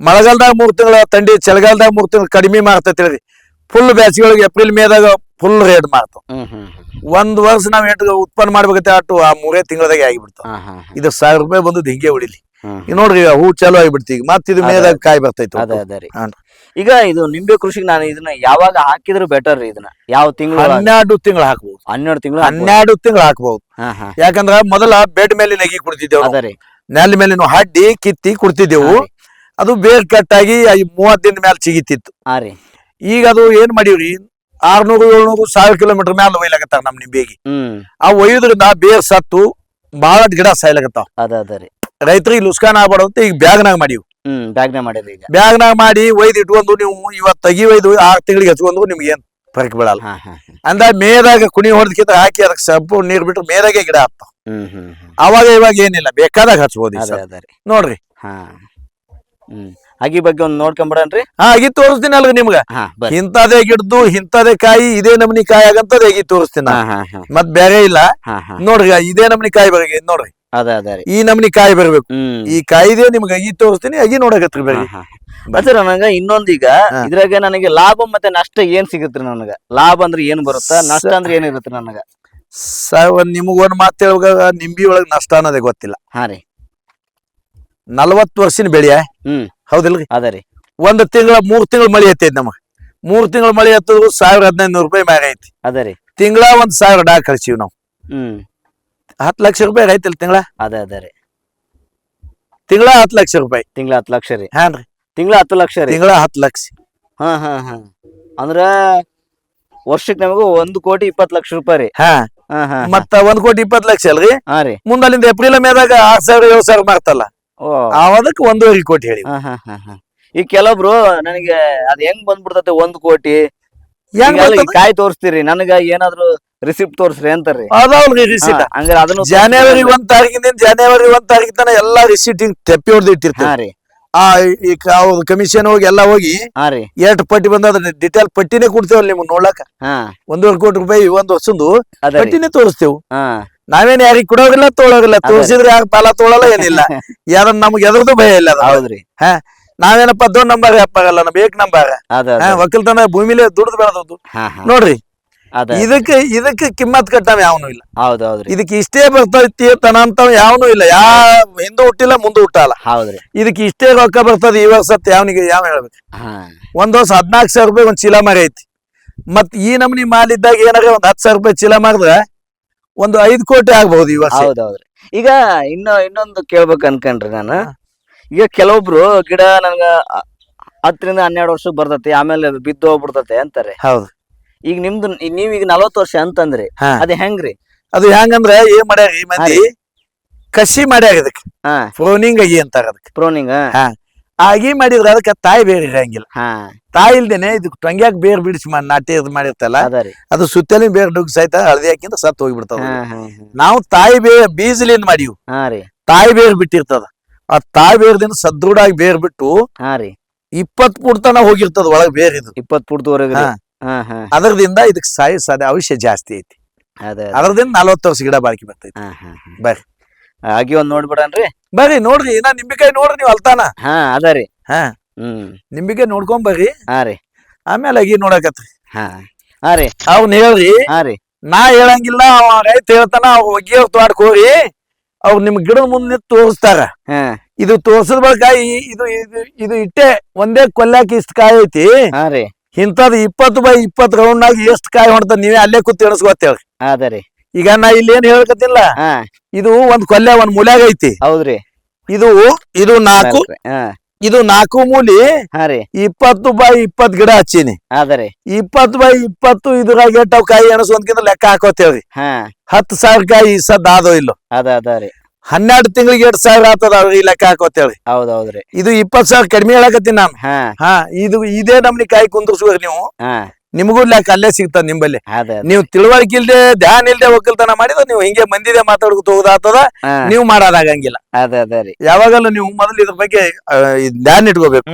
ಮಳೆಗಾಲದಾಗ ಮೂರ್ ತಿಂಗಳ ತಂಡಿ ಚಳಿಗಾಲದಾಗ ಮೂರ್ ತಿಂಗಳು ಕಡಿಮೆ ಮಾರ್ತೈತಿ ಹೇಳ್ರಿ. ಫುಲ್ ಬ್ಯಾಸಿಗೆ ಏಪ್ರಿಲ್ ಮೇದಾಗ ಫುಲ್ ರೇಟ್ ಹ್ಮ್ ಹ್ಮ್. ಒಂದ್ ವರ್ಷ ನಾವ್ ಎಂಟು ಉತ್ಪನ್ನ ಮಾಡ್ಬೇಕತ್ತೆ ಅಟ್ಟು ಆ ಮೂರೇ ತಿಂಗಳದಾಗ ಆಗಿಬಿಡ್ತಾವ. ಇದು ಸಾವಿರ ರೂಪಾಯಿ ಬಂದು ಹಿಂಗೆ ಉಳಿಲಿ ನೋಡ್ರಿ ಹೂ ಚಾಲು ಆಗಿಬಿಡ್ತಿ ಈಗ. ಮತ್ತ ಇದು. ಮೇದಾಗ ಕಾಯಿ ಬರ್ತೈತಿ ಅದ ಅದ ರೀ. ಈಗ ಇದು ನಿಂಬೆ ಕೃಷಿಗೆ ನಾನು ಇದನ್ನ ಯಾವಾಗ ಹಾಕಿದ್ರು ಬೆಟರ್ ರೀ ಇದನ್ನ. ಯಾವ ತಿಂಗಳು ಹನ್ನೆರಡು ತಿಂಗಳು ಹಾಕ್ಬಹುದು ಹನ್ನೆರಡು ತಿಂಗಳು ಹನ್ನೆರಡು ತಿಂಗಳು ಹಾಕ್ಬಹುದು ಯಾಕಂದ್ರ ಮೊದಲ ಬೆಡ್ ಮೇಲೆ ನೆಗಿ ಕುಡ್ತಿದ್ದೆವು ಅದೇ ನೆಲ ಮೇಲೆ ನಾವು ಹಡ್ಡಿ ಕಿತ್ತಿ ಕುಡ್ತಿದ್ದೆವು. ಅದು ಬೇರ್ ಕಟ್ಟಾಗಿ ಮೂವತ್ತ ದಿನ ಮೇಲೆ ಸಿಗಿತಿತ್ತು ಈಗ ಅದು ಏನ್ ಮಾಡೀವ್ರಿ? ಆರ್ನೂರು ಏಳ್ನೂರು ಸಾವಿರ ಕಿಲೋಮೀಟರ್ ಮೇಲೆ ಒಯ್ಲಾಗತ್ತಾರ ನಮ್ ನಿಂಬೆಗಿ. ಆ ಒಯ್ಯೋದ್ರಿಂದ ಬೇರ್ ಸತ್ತು ಬಹಳ ಗಿಡ ಸಾಯ್ಲಾಗತ್ತಾವ. ಅದ ಅದ ರೀ. ರೈತರಿಗೆ ಲುಸ್ಕಾನ್ ಆಗ್ಬಾರ್ದಂತ ಈಗ ಬ್ಯಾಗ್ನಾಗ ಮಾಡಿವಿ. ಹ್ಮ್ ಬ್ಯಾಗ್ನೇ ಮಾಡಿರಿ ಈಗ. ಬ್ಯಾಗ್ನಾಗ ಮಾಡಿ ಒಯ್ದು ಇಟ್ಕೊಂಡು ನೀವು ಇವತ್ತು ತಗಿ ಒಯ್ದು ಆರು ತಿಂಗಳಿಗೆ ಹಚ್ಕೊಂಡು ನಿಮ್ಗೆ ಏನ್ ಫರಕ್ ಬೀಳಲ್ಲ. ಹಾ ಹಾ ಹಾ. ಅಂದ ಮೇದಾಗ ಕುಣಿ ಹೊಡೆದಕ್ಕಿಂತ ಹಾಕಿ ಅದಕ್ಕೆ ಸಂಪೂರ್ಣ ನೀರ್ ಬಿಟ್ರೆ ಮೇದಾಗೆ ಗಿಡ ಆಗ್ತಾವ. ಹ್ಮ್ ಹ್ಮ್ ಹ್ಮ್. ಅವಾಗ ಇವಾಗ ಏನಿಲ್ಲ ಬೇಕಾದಾಗ ಹಚ್ಬೋದು ಈ ಅದ ಸಲ. ಅದ ರೀ. ನೋಡ್ರಿ. ಹಾ. ಹ್ಮ್. ಅಗಿ ಬಗ್ಗೆ ಒಂದ್ ನೋಡ್ಕೊಂಬಿಡನ್ರಿ. ಹಾ ಅಗಿ ತೋರಿಸ್ತೀನಿ ಅಲ್ರಿ ನಿಮ್ಗ. ಹಾ ಬರ್ರಿ. ಇಂಥದೇ ಕಾಯಿ ಇದೇ ನಮ್ನಿ ಕಾಯಿ ಆಗಂತದ ಅಗಿ ತೋರಿಸ್ತೀನಿ ಹಾ ಹಾ ಹಾ. ಮತ್ ಬೇರೆ ಇಲ್ಲ. ಹಾ ಹಾ. ನೋಡ್ರಿ ಇದೇ ನಮ್ನಿ ಕಾಯಿ ಬಗ್ಗೆ ನೋಡ್ರಿ. ಅದ ಅದ ರೀ. ಈ ನಮ್ನಿ ಕಾಯಿ ಬರ್ಬೇಕು. ಹ್ಮ್. ಈ ಕಾಯಿದೆ ನಿಮ್ಗೆ ಅಗಿ ತೋರಿಸ್ತೀನಿ ಅಗಿ ನೋಡಕತ್ರಿ ಬರ್ರಿ. ಹಾ, ಹಾ. ಸರ್ ನನಗ ಇನ್ನೊಂದೀಗ ಹಾ. ಇದ್ರಾಗ ನನಗೆ ಲಾಭ ಮತ್ತೆ ನಷ್ಟ ಏನ್ ಸಿಗತ್ರಿ ನನಗ? ಲಾಭ ಅಂದ್ರೆ ಏನ್ ಬರುತ್ತ? ನಷ್ಟ ಅಂದ್ರೆ ಏನಿರುತ್ತೆ ನನಗ? ಸಾವ್ ನಿಮಗೊಂದ್ ಮಾತು ಹೇಳುವಾಗ ನಿಂಬಿ ಒಳಗ್ ನಷ್ಟ ಅನ್ನೋದೇ ಗೊತ್ತಿಲ್ಲ. ಹಾ ರೀ. ನಲ್ವತ್ತು ವರ್ಷಿನ ಬೆಳೆಯ? ಹ್ಮ್. ಹೌದಿಲ್ರಿ? ಅದ ರೀ. ಒಂದ್ ತಿಂಗಳ ಮೂರ್ ತಿಂಗಳ ಮಳಿ ಹತ್ತೈತಿ ನಮಗ್. ಮೂರ್ ತಿಂಗಳ ಮಳಿ ಹತ್ತದ್ರು ಸಾವಿರ ಹದಿನೈದು ನೂರು ರೂಪಾಯಿ ಮ್ಯಾಗ ಐತಿ. ಅದ ರೀ. ತಿಂಗಳ ಒಂದ್ ಸಾವಿರ ಡಾಕ್ ಕಳ್ಸೀವಿ ನಾವು. ಹ್ಮ್. ಹತ್ತು ಲಕ್ಷ ರೂಪಾಯಿ ಐತಿಲ್ ತಿಂಗಳ? ಅದ ಅದ ರೀ. ತಿಂಗಳ ಹತ್ತು ಲಕ್ಷ ರೂಪಾಯಿ. ತಿಂಗಳ ಹತ್ತು ಲಕ್ಷ ರೀ. ಹಾನ್ರಿ ತಿಂಗಳ ಹತ್ತು ಲಕ್ಷ ರೀ. ತಿಂಗಳ ಹತ್ತು ಲಕ್ಷ. ಹಾ ಹಾ ಹಾ. ಅಂದ್ರ ವರ್ಷಕ್ಕೆ ನಮಗೂ ಒಂದ್ ಕೋಟಿ ಇಪ್ಪತ್ತು ಲಕ್ಷ ರೂಪಾಯಿ ರೀ. ಹಾ. ಹಾ ಹಾ ಮತ್ತ ಒಂದ್ ಕೋಟಿ ಇಪ್ಪತ್ತು ಲಕ್ಷ ಅಲ್ರಿ? ಹಾ ರೀ. ಮುಂದಲ್ಲಿಂದ ಏಪ್ರಿಲ್ ಮೇದಾಗ ಆರ್ ಸಾವಿರ ಏಳು ಸಾವಿರ ಮಾಡ್ತಲ್ಲ ಓ. ಅವದಕ್ಕೆ ಒಂದೂವರೆ ಕೋಟಿ ಹೇಳಿ ಈ ಹಾ ಹಾ ಹಾ. ಈಗ ಕೆಲವೊಬ್ರು ನನಗೆ ಅದ್ ಹೆಂಗ್ ಬಂದ್ಬಿಡ್ತತೆ ಒಂದ್ ಕೋಟಿ? ಕಾಯಿ ತೋರಿಸ್ತೀರಿ ನನಗ ಏನಾದ್ರು ರಿಸಿಪ್ಟ್ ತೋರಿಸ್ರಿ ಅಂತಾರ್ರಿ. ರಿಸಿಪ್ಟ್ ಹಂಗಾರೆ ಅದನ್ನು ಜನವರಿ ಒಂದ್ ತಾರೀಕಿಂದ ಜನವರಿ ಒಂದ್ ತಾರೀಕು ತನ ಎಲ್ಲಾ ರಿಸಿಪ್ಟ್ ಹಿಂಗ್ ತೆಪ್ಪಿ ಹೊಡೆದು ಇಟ್ಟಿರ್ತಾರೆ ಆ ಈ ಕಮಿಷನ್ ಹೋಗಿ ಎಲ್ಲಾ ಹೋಗಿ ಎರಡು ರೀ. ಎಷ್ಟು ಪಟ್ಟಿ ಬಂದ ಡಿಟೇಲ್ ಪಟ್ಟಿನೇ ಕೊಡ್ತೇವಲ್ಲ ನಿಮ್ಗೆ ನೋಡ್ಲಾಕ ಹಾ. ಒಂದೂವರೆ ಕೋಟಿ ರೂಪಾಯಿ ಒಂದ್ ವರ್ಷದ್ದು ಅದ ಪಟ್ಟಿನೇ ತೋರಿಸ್ತೇವ್. ನಾವೇನ್ ಯಾರಿಗ್ ಕೊಡೋಗಿಲ್ಲ ತೋಳೋಗಿಲ್ಲ ತೋರ್ಸಿದ್ರೆ ಯಾರು ಪಾಲ ತೊಳಲ್ಲ ಏನಿಲ್ಲ. ಯಾರ ನಮ್ಗೆ ಎದ್ರದ್ದು ಭಯ ಇಲ್ಲ ಅದು. ಹೌದ್ರಿ. ನಾವೇನಪ್ಪ ದೊಡ್ಡ ನಂಬರ್ ಅಪ್ಪಾಗಲ್ಲ ನಮ್ ಏಕ್ ನಂಬರ್. ಅದ. ಒಕ್ಕಲ್ತನ ಭೂಮಿಲೇ ದುಡ್ದು ಬೆಳೆದದ್ದು. ಹಾ ಹಾ. ನೋಡ್ರಿ ಅದ ಇದಕ್ಕೆ ಇದಕ್ಕೆ ಕಿಮ್ಮತ್ ಕಟ್ಟಾವ ಯಾವನು ಇಲ್ಲ. ಹೌದ್ ಹೌದ್ರಿ. ಇದಕ್ಕೆ ಇಷ್ಟೇ ಬರ್ತೈತಿ ತನ ಅಂತ ಯಾವನು ಇಲ್ಲ. ಯಾ ಹಿಂದೆ ಹುಟ್ಟಿಲ್ಲ ಮುಂದೆ ಹುಟ್ಟಲ್ಲ. ಹೌದ್ರಿ. ಇದಕ್ಕೆ ಇಷ್ಟೇ ರೊಕ್ಕ ಬರ್ತದ ಈ ವರ್ಷ ಯಾವನಿಗೆ ಯಾವ ಹೇಳ್ಬೇಕು? ಹಾ. ಒಂದ್ ವರ್ಷ ಹದ್ನಾಲ್ಕು ಸಾವಿರ ರೂಪಾಯಿ ಒಂದ್ ಚೀಲ ಮರ ಐತಿ. ಮತ್ ಈ ನಮ್ನಿ ಮಾಲ್ ಇದ್ದಾಗ ಏನಾರ ಒಂದ್ ಹತ್ತು ಸಾವಿರ ರೂಪಾಯಿ ಚೀಲ ಮಾಡಿದ್ರೆ ಒಂದು ಐದು ಕೋಟಿ ಆಗ್ಬಹುದು ಈ ವರ್ಷ. ಹೌದ್ ಈಗ ಇನ್ನ ಇನ್ನೊಂದು ಕೇಳ್ಬೇಕು ಅನ್ಕಂಡ್ರಿ ನಾನು. ಈಗ ಕೆಲವೊಬ್ರು ಗಿಡ ನನ್ಗ ಅ- ಹತ್ತರಿಂದ ಹನ್ನೆರಡು ವರ್ಷಕ್ಕೆ ಬರ್ತೈತಿ ಆಮೇಲೆ ಬಿದ್ದು ಹೋಗ್ಬಿಡ್ತತಿ ಅಂತಾರೆ. ಹೌದು. ಈಗ ನಿಮ್ದು ನೀವೀಗ ನಲವತ್ತು ವರ್ಷ ಅಂತಂದ್ರಿ ಹಾ. ಅದ್ ಹೆಂಗ್ರಿ? ಅದು ಹೆಂಗಂದ್ರೆ ಏನ್ ಮಾಡ್ಯಾರ ಈ ಮಂದಿ ಕಸಿ ಮಾಡ್ಯಾರ ಇದಕ್ಕೆ ಹಾ. ಫ್ರೋನಿಂಗ್ ಅಗಿ ಅಂತಾರ ಅದಕ್ಕೆ ಪ್ರೋನಿಂಗ್ ಆ ಅಗಿ ಮಾಡಿದ್ರೆ ಅದಕ್ಕೆ ತಾಯಿ ಬೇರೆ ಇರಂಗಿಲ್ಲ. ತಾಯಿ ಇಲ್ದೇನೆ ಇದು ಟೊಂಗ್ಯಾಕ್ ಬೇರ್ ಬಿಡಿಸಿ ಮಾಡಿ ನಾಟಿ ಇದು ಮಾಡಿರ್ತಲ್ಲ ಅದು ಸುತ್ತಲಿನ ಬೇರ್ ಡುಗ್ ಸಹಿತ ಹಳದಿ ಹಾಕಿಂದ ಸತ್ತು ಹೋಗಿಬಿಡ್ತಾವ. ನಾವು ತಾಯಿ ಬೇ ಬೀಜಲಿಂದ ಮಾಡಿವು. ಹಾ ತಾಯಿ ಬೇರ್ ಬಿಟ್ಟಿರ್ತದ. ಆ ತಾಯಿ ಬೇರ್ದಿಂದ ಸದೃಢಾಗಿ ಬೇರ್ ಬಿಟ್ಟು ಇಪ್ಪತ್ ಫುಟ್ ತನ ಹೋಗಿರ್ತದ ಒಳಗ್ ಬೇರ್ ಇದು. ಇಪ್ಪತ್ ಹಾ. ಅದರದಿಂದ ಇದಕ್ಕೆ ಸಾಯಿ ಸಾಧ್ಯ ಅವಶ್ಯ ಜಾಸ್ತಿ ಐತಿ. ಅದ ಅದರದಿಂದ ನಲವತ್ತು ವರ್ಷ ಗಿಡ ಬಾಳಿಕೆ ಬರ್ತೈತಿ. ಬರ್ರಿ. ಆಗಿ ಒಂದ್ ನೋಡ್ಬಿಡನ್ರಿ ಬರ್ರಿ ನೋಡ್ರಿ ಇನ್ನ ನಿಂಬಿಕಾಯಿ ನೋಡ್ರಿ ನೀವು ಅಲ್ತಾನ. ಹಾ ಅದರಿ ಹಾ ಹ್ಮ್. ನಿಂಬಿಕಾಯಿ ನೋಡ್ಕೊಂಡ್ ಬರ್ರಿ. ಹಾ ರೀ. ಆಮೇಲೆ ಅಗಿ ನೋಡಕತ್ರಿ. ಹಾ ಹಾ ರೀ. ಅವ್ನ ಹೇಳ್ರಿ ಹಾ ರೀ. ನಾ ಹೇಳಂಗಿಲ್ಲ ಅವ ರೈತ ಹೇಳ್ತಾನ ಅವ್ ಒಗ್ಗಿಯವ್ರ ತೋಟಕ್ ಹೋಗಿ ಅವ್ರು ನಿಮ್ ಗಿಡದ ಮುಂದೆ ನಿಂತ್ ತೋರಿಸ್ತಾರ. ಹಾ. ಇದು ತೋರ್ಸದ ಬಳಿಕ ಈ- ಇದು ಇದು ಇದು ಇಟ್ಟೆ ಒಂದೇ ಕೊಲ್ಲಾಕ ಇಷ್ಟ ಕಾಯಿ ಐತಿ. ಹಾ ರೀ. ಇಂಥದ್ ಇಪ್ಪತ್ತು ಬೈ ಇಪ್ಪತ್ತು ರೌಂಡ್ ಆಗಿ ಎಷ್ಟ್ ಕಾಯಿ ಹೊಡ್ತಾರ ನೀವೇ ಅಲ್ಲೇ ಕೂತ್ ಎಣಸ್ಕೋತೇವ್ರಿ ಅದ ರೀ. ಈಗ ನಾ ಇಲ್ಲಿ ಏನ್ ಹೇಳ್ಕತ್ತಿಲ್ಲ? ಹಾ. ಇದು ಒಂದ್ ಕೊಲ್ಲೆ ಒಂದ್ ಮೂಲ್ಯಾಗ ಐತಿ. ಹೌದ್ರಿ. ಇದು ಇದು ನಾಲ್ಕು ಹಾ. ಇದು ನಾಲ್ಕು ಮೂಲಿ ಹಾ ರೀ. ಇಪ್ಪತ್ತು ಬೈ ಇಪ್ಪತ್ ಗಿಡ ಹಚ್ಚೀನಿ. ಅದ ರೀ. ಇಪ್ಪತ್ತು ಬೈ ಇಪ್ಪತ್ತು ಇದ್ರಾಗ ಎಟ್ಟವ್ ಕಾಯಿ ಎಣಸ್ಕೊಂಡ್ಕಿಂತ ಲೆಕ್ಕ ಹಾಕೋತೇವ್ರಿ. ಹಾ. ಹತ್ತು ಸಾವಿರ ಕಾಯಿ ಸದ್ ಆದೋ ಇಲ್ಲೋ. ಅದ ಅದ ರೀ. ಹನ್ನೆರಡು ತಿಂಗಳಿಗೆ ಎರಡ್ ಸಾವಿರ ಆಗ್ತದ ಅವ್ರಿಗೆ ಲೆಕ್ಕ ಹಾಕೋತೇವ್ರಿ. ಹೌದ್ ಹೌದ್ರಿ ಇದು ಇಪ್ಪತ್ ಸಾವಿರ ಕಡಿಮೆ ಹೇಳಕತ್ತೀನಿ ನಾನು. ಹಾ. ಹಾ ಇದು ಇದೇ ನಮ್ನಿ ಕಾಯಿ ಕುಂದ್ರಸ್ಬೇಕ್ರಿ ನೀವು. ಹಾ. ನಿಮಗೂ ಲೆಕ್ಕ ಅಲ್ಲೇ ಸಿಗ್ತದ ನಿಂಬಲ್ಲಿ. ಅದ. ನೀವು ತಿಳುವಳಿಕೆ ಇಲ್ದೆ ಧ್ಯಾನ ಇಲ್ದೆ ಒಕ್ಕಲ್ತನ ಮಾಡಿದ್ರೆ ನೀವು ಹಿಂಗೆ ಮಂದಿದೆ ಮಾತಾಡ್ಕೊತ ಹೋಗೋದಾಗ್ತದ ನೀವು ಮಾಡೋದಾಗಂಗಿಲ್ಲ. ಅದೇ ಅದ ರೀ. ಯಾವಾಗಲೂ ನೀವು ಮೊದಲು ಇದ್ರ ಬಗ್ಗೆ ಆ, ಧ್ಯಾನ ಇಟ್ಕೋಬೇಕು.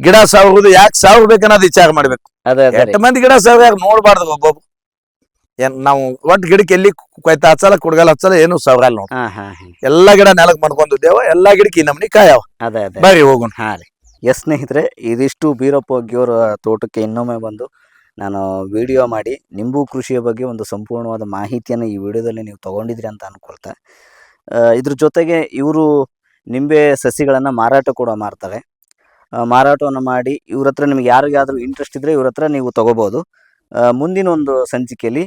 ಗಿಡ ಸಾವುದು ಯಾಕೆ ಸಾವ್ಬೇಕು ಅನ್ನೋದು ವಿಚಾರ ಮಾಡ್ಬೇಕು. ಅದೇ ಅದ ರೀ. ಎಷ್ಟು ಮಂದಿ ಗಿಡ ಸಾವ್ಯಾಗ ನೋಡ್ಬಾರ್ದು ಒಬ್ಬೊಬ್ಬ? ಏನ್ ನಾವು ಒಟ್ಟು ಗಿಡಕ್ಕೆ ಎಲ್ಲಿ ಕೊಯ್ತಾ ಹಚ್ಚಲ್ಲ ಕುಡ್ಗಲ್ ಹಚ್ಚಲ್ಲ ಏನು ಸಾವ್ರಲ್ಲ ನೋಡ್. ಹಾ ಹಾ ಹಾ. ಎಲ್ಲಾ ಗಿಡ ನೆಲಕ್ ಮಾಡ್ಕೊಂಡಿದ್ದೇವ ಎಲ್ಲಾ ಗಿಡಕ್ಕೆ ಈ ನಮ್ನಿ ಕಾಯವ. ಅದ ಅದೇ. ಬರ್ರಿ ಹೋಗೋಣ. ಹಾ ರೀ. ಎಸ್ ಸ್ನೇಹಿತರೆ ಇದಿಷ್ಟು ಬೀರಪ್ಪ ಒಗ್ಗಿಯವರ ತೋಟಕ್ಕೆ ಇನ್ನೊಮ್ಮೆ ಬಂದು ನಾನು ವಿಡಿಯೋ ಮಾಡಿ ನಿಂಬು ಕೃಷಿಯ ಬಗ್ಗೆ ಒಂದು ಸಂಪೂರ್ಣವಾದ ಮಾಹಿತಿಯನ್ನು ಈ ವಿಡಿಯೋದಲ್ಲಿ ನೀವು ತಗೊಂಡಿದ್ರಿ ಅಂತ ಅನ್ಕೊಳ್ತಾ. ಆ, ಇದ್ರ ಜೊತೆಗೆ ಇವರು ನಿಂಬೆ ಸಸಿಗಳನ್ನು ಮಾರಾಟ ಕೂಡ ಮಾಡ್ತಾರೆ. ಮಾರಾಟವನ್ನು ಮಾಡಿ ಇವ್ರ ಹತ್ರ ನಿಮ್ಗೆ ಯಾರಿಗಾದರೂ ಇಂಟ್ರೆಸ್ಟ್ ಇದ್ದರೆ ಇವ್ರ ಹತ್ರ ನೀವು ತಗೋಬೋದು. ಮುಂದಿನ ಒಂದು ಸಂಚಿಕೆಯಲ್ಲಿ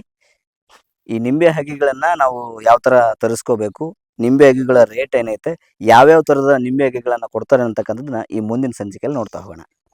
ಈ ನಿಂಬೆ ಹಗಿಗಳನ್ನು ನಾವು ಯಾವ ಥರ ತರಿಸ್ಕೋಬೇಕು ನಿಂಬೆ ಹಗೆಗಳ ರೇಟ್ ಏನೈತೆ ಯಾವ್ಯಾವ ಥರದ ನಿಂಬೆ ಹಗೆಗಳನ್ನು ಕೊಡ್ತಾರೆ ಅಂತಕ್ಕಂಥದ್ದನ್ನ ಈ ಮುಂದಿನ ಸಂಚಿಕೆಯಲ್ಲಿ ನೋಡ್ತಾ ಹೋಗೋಣ.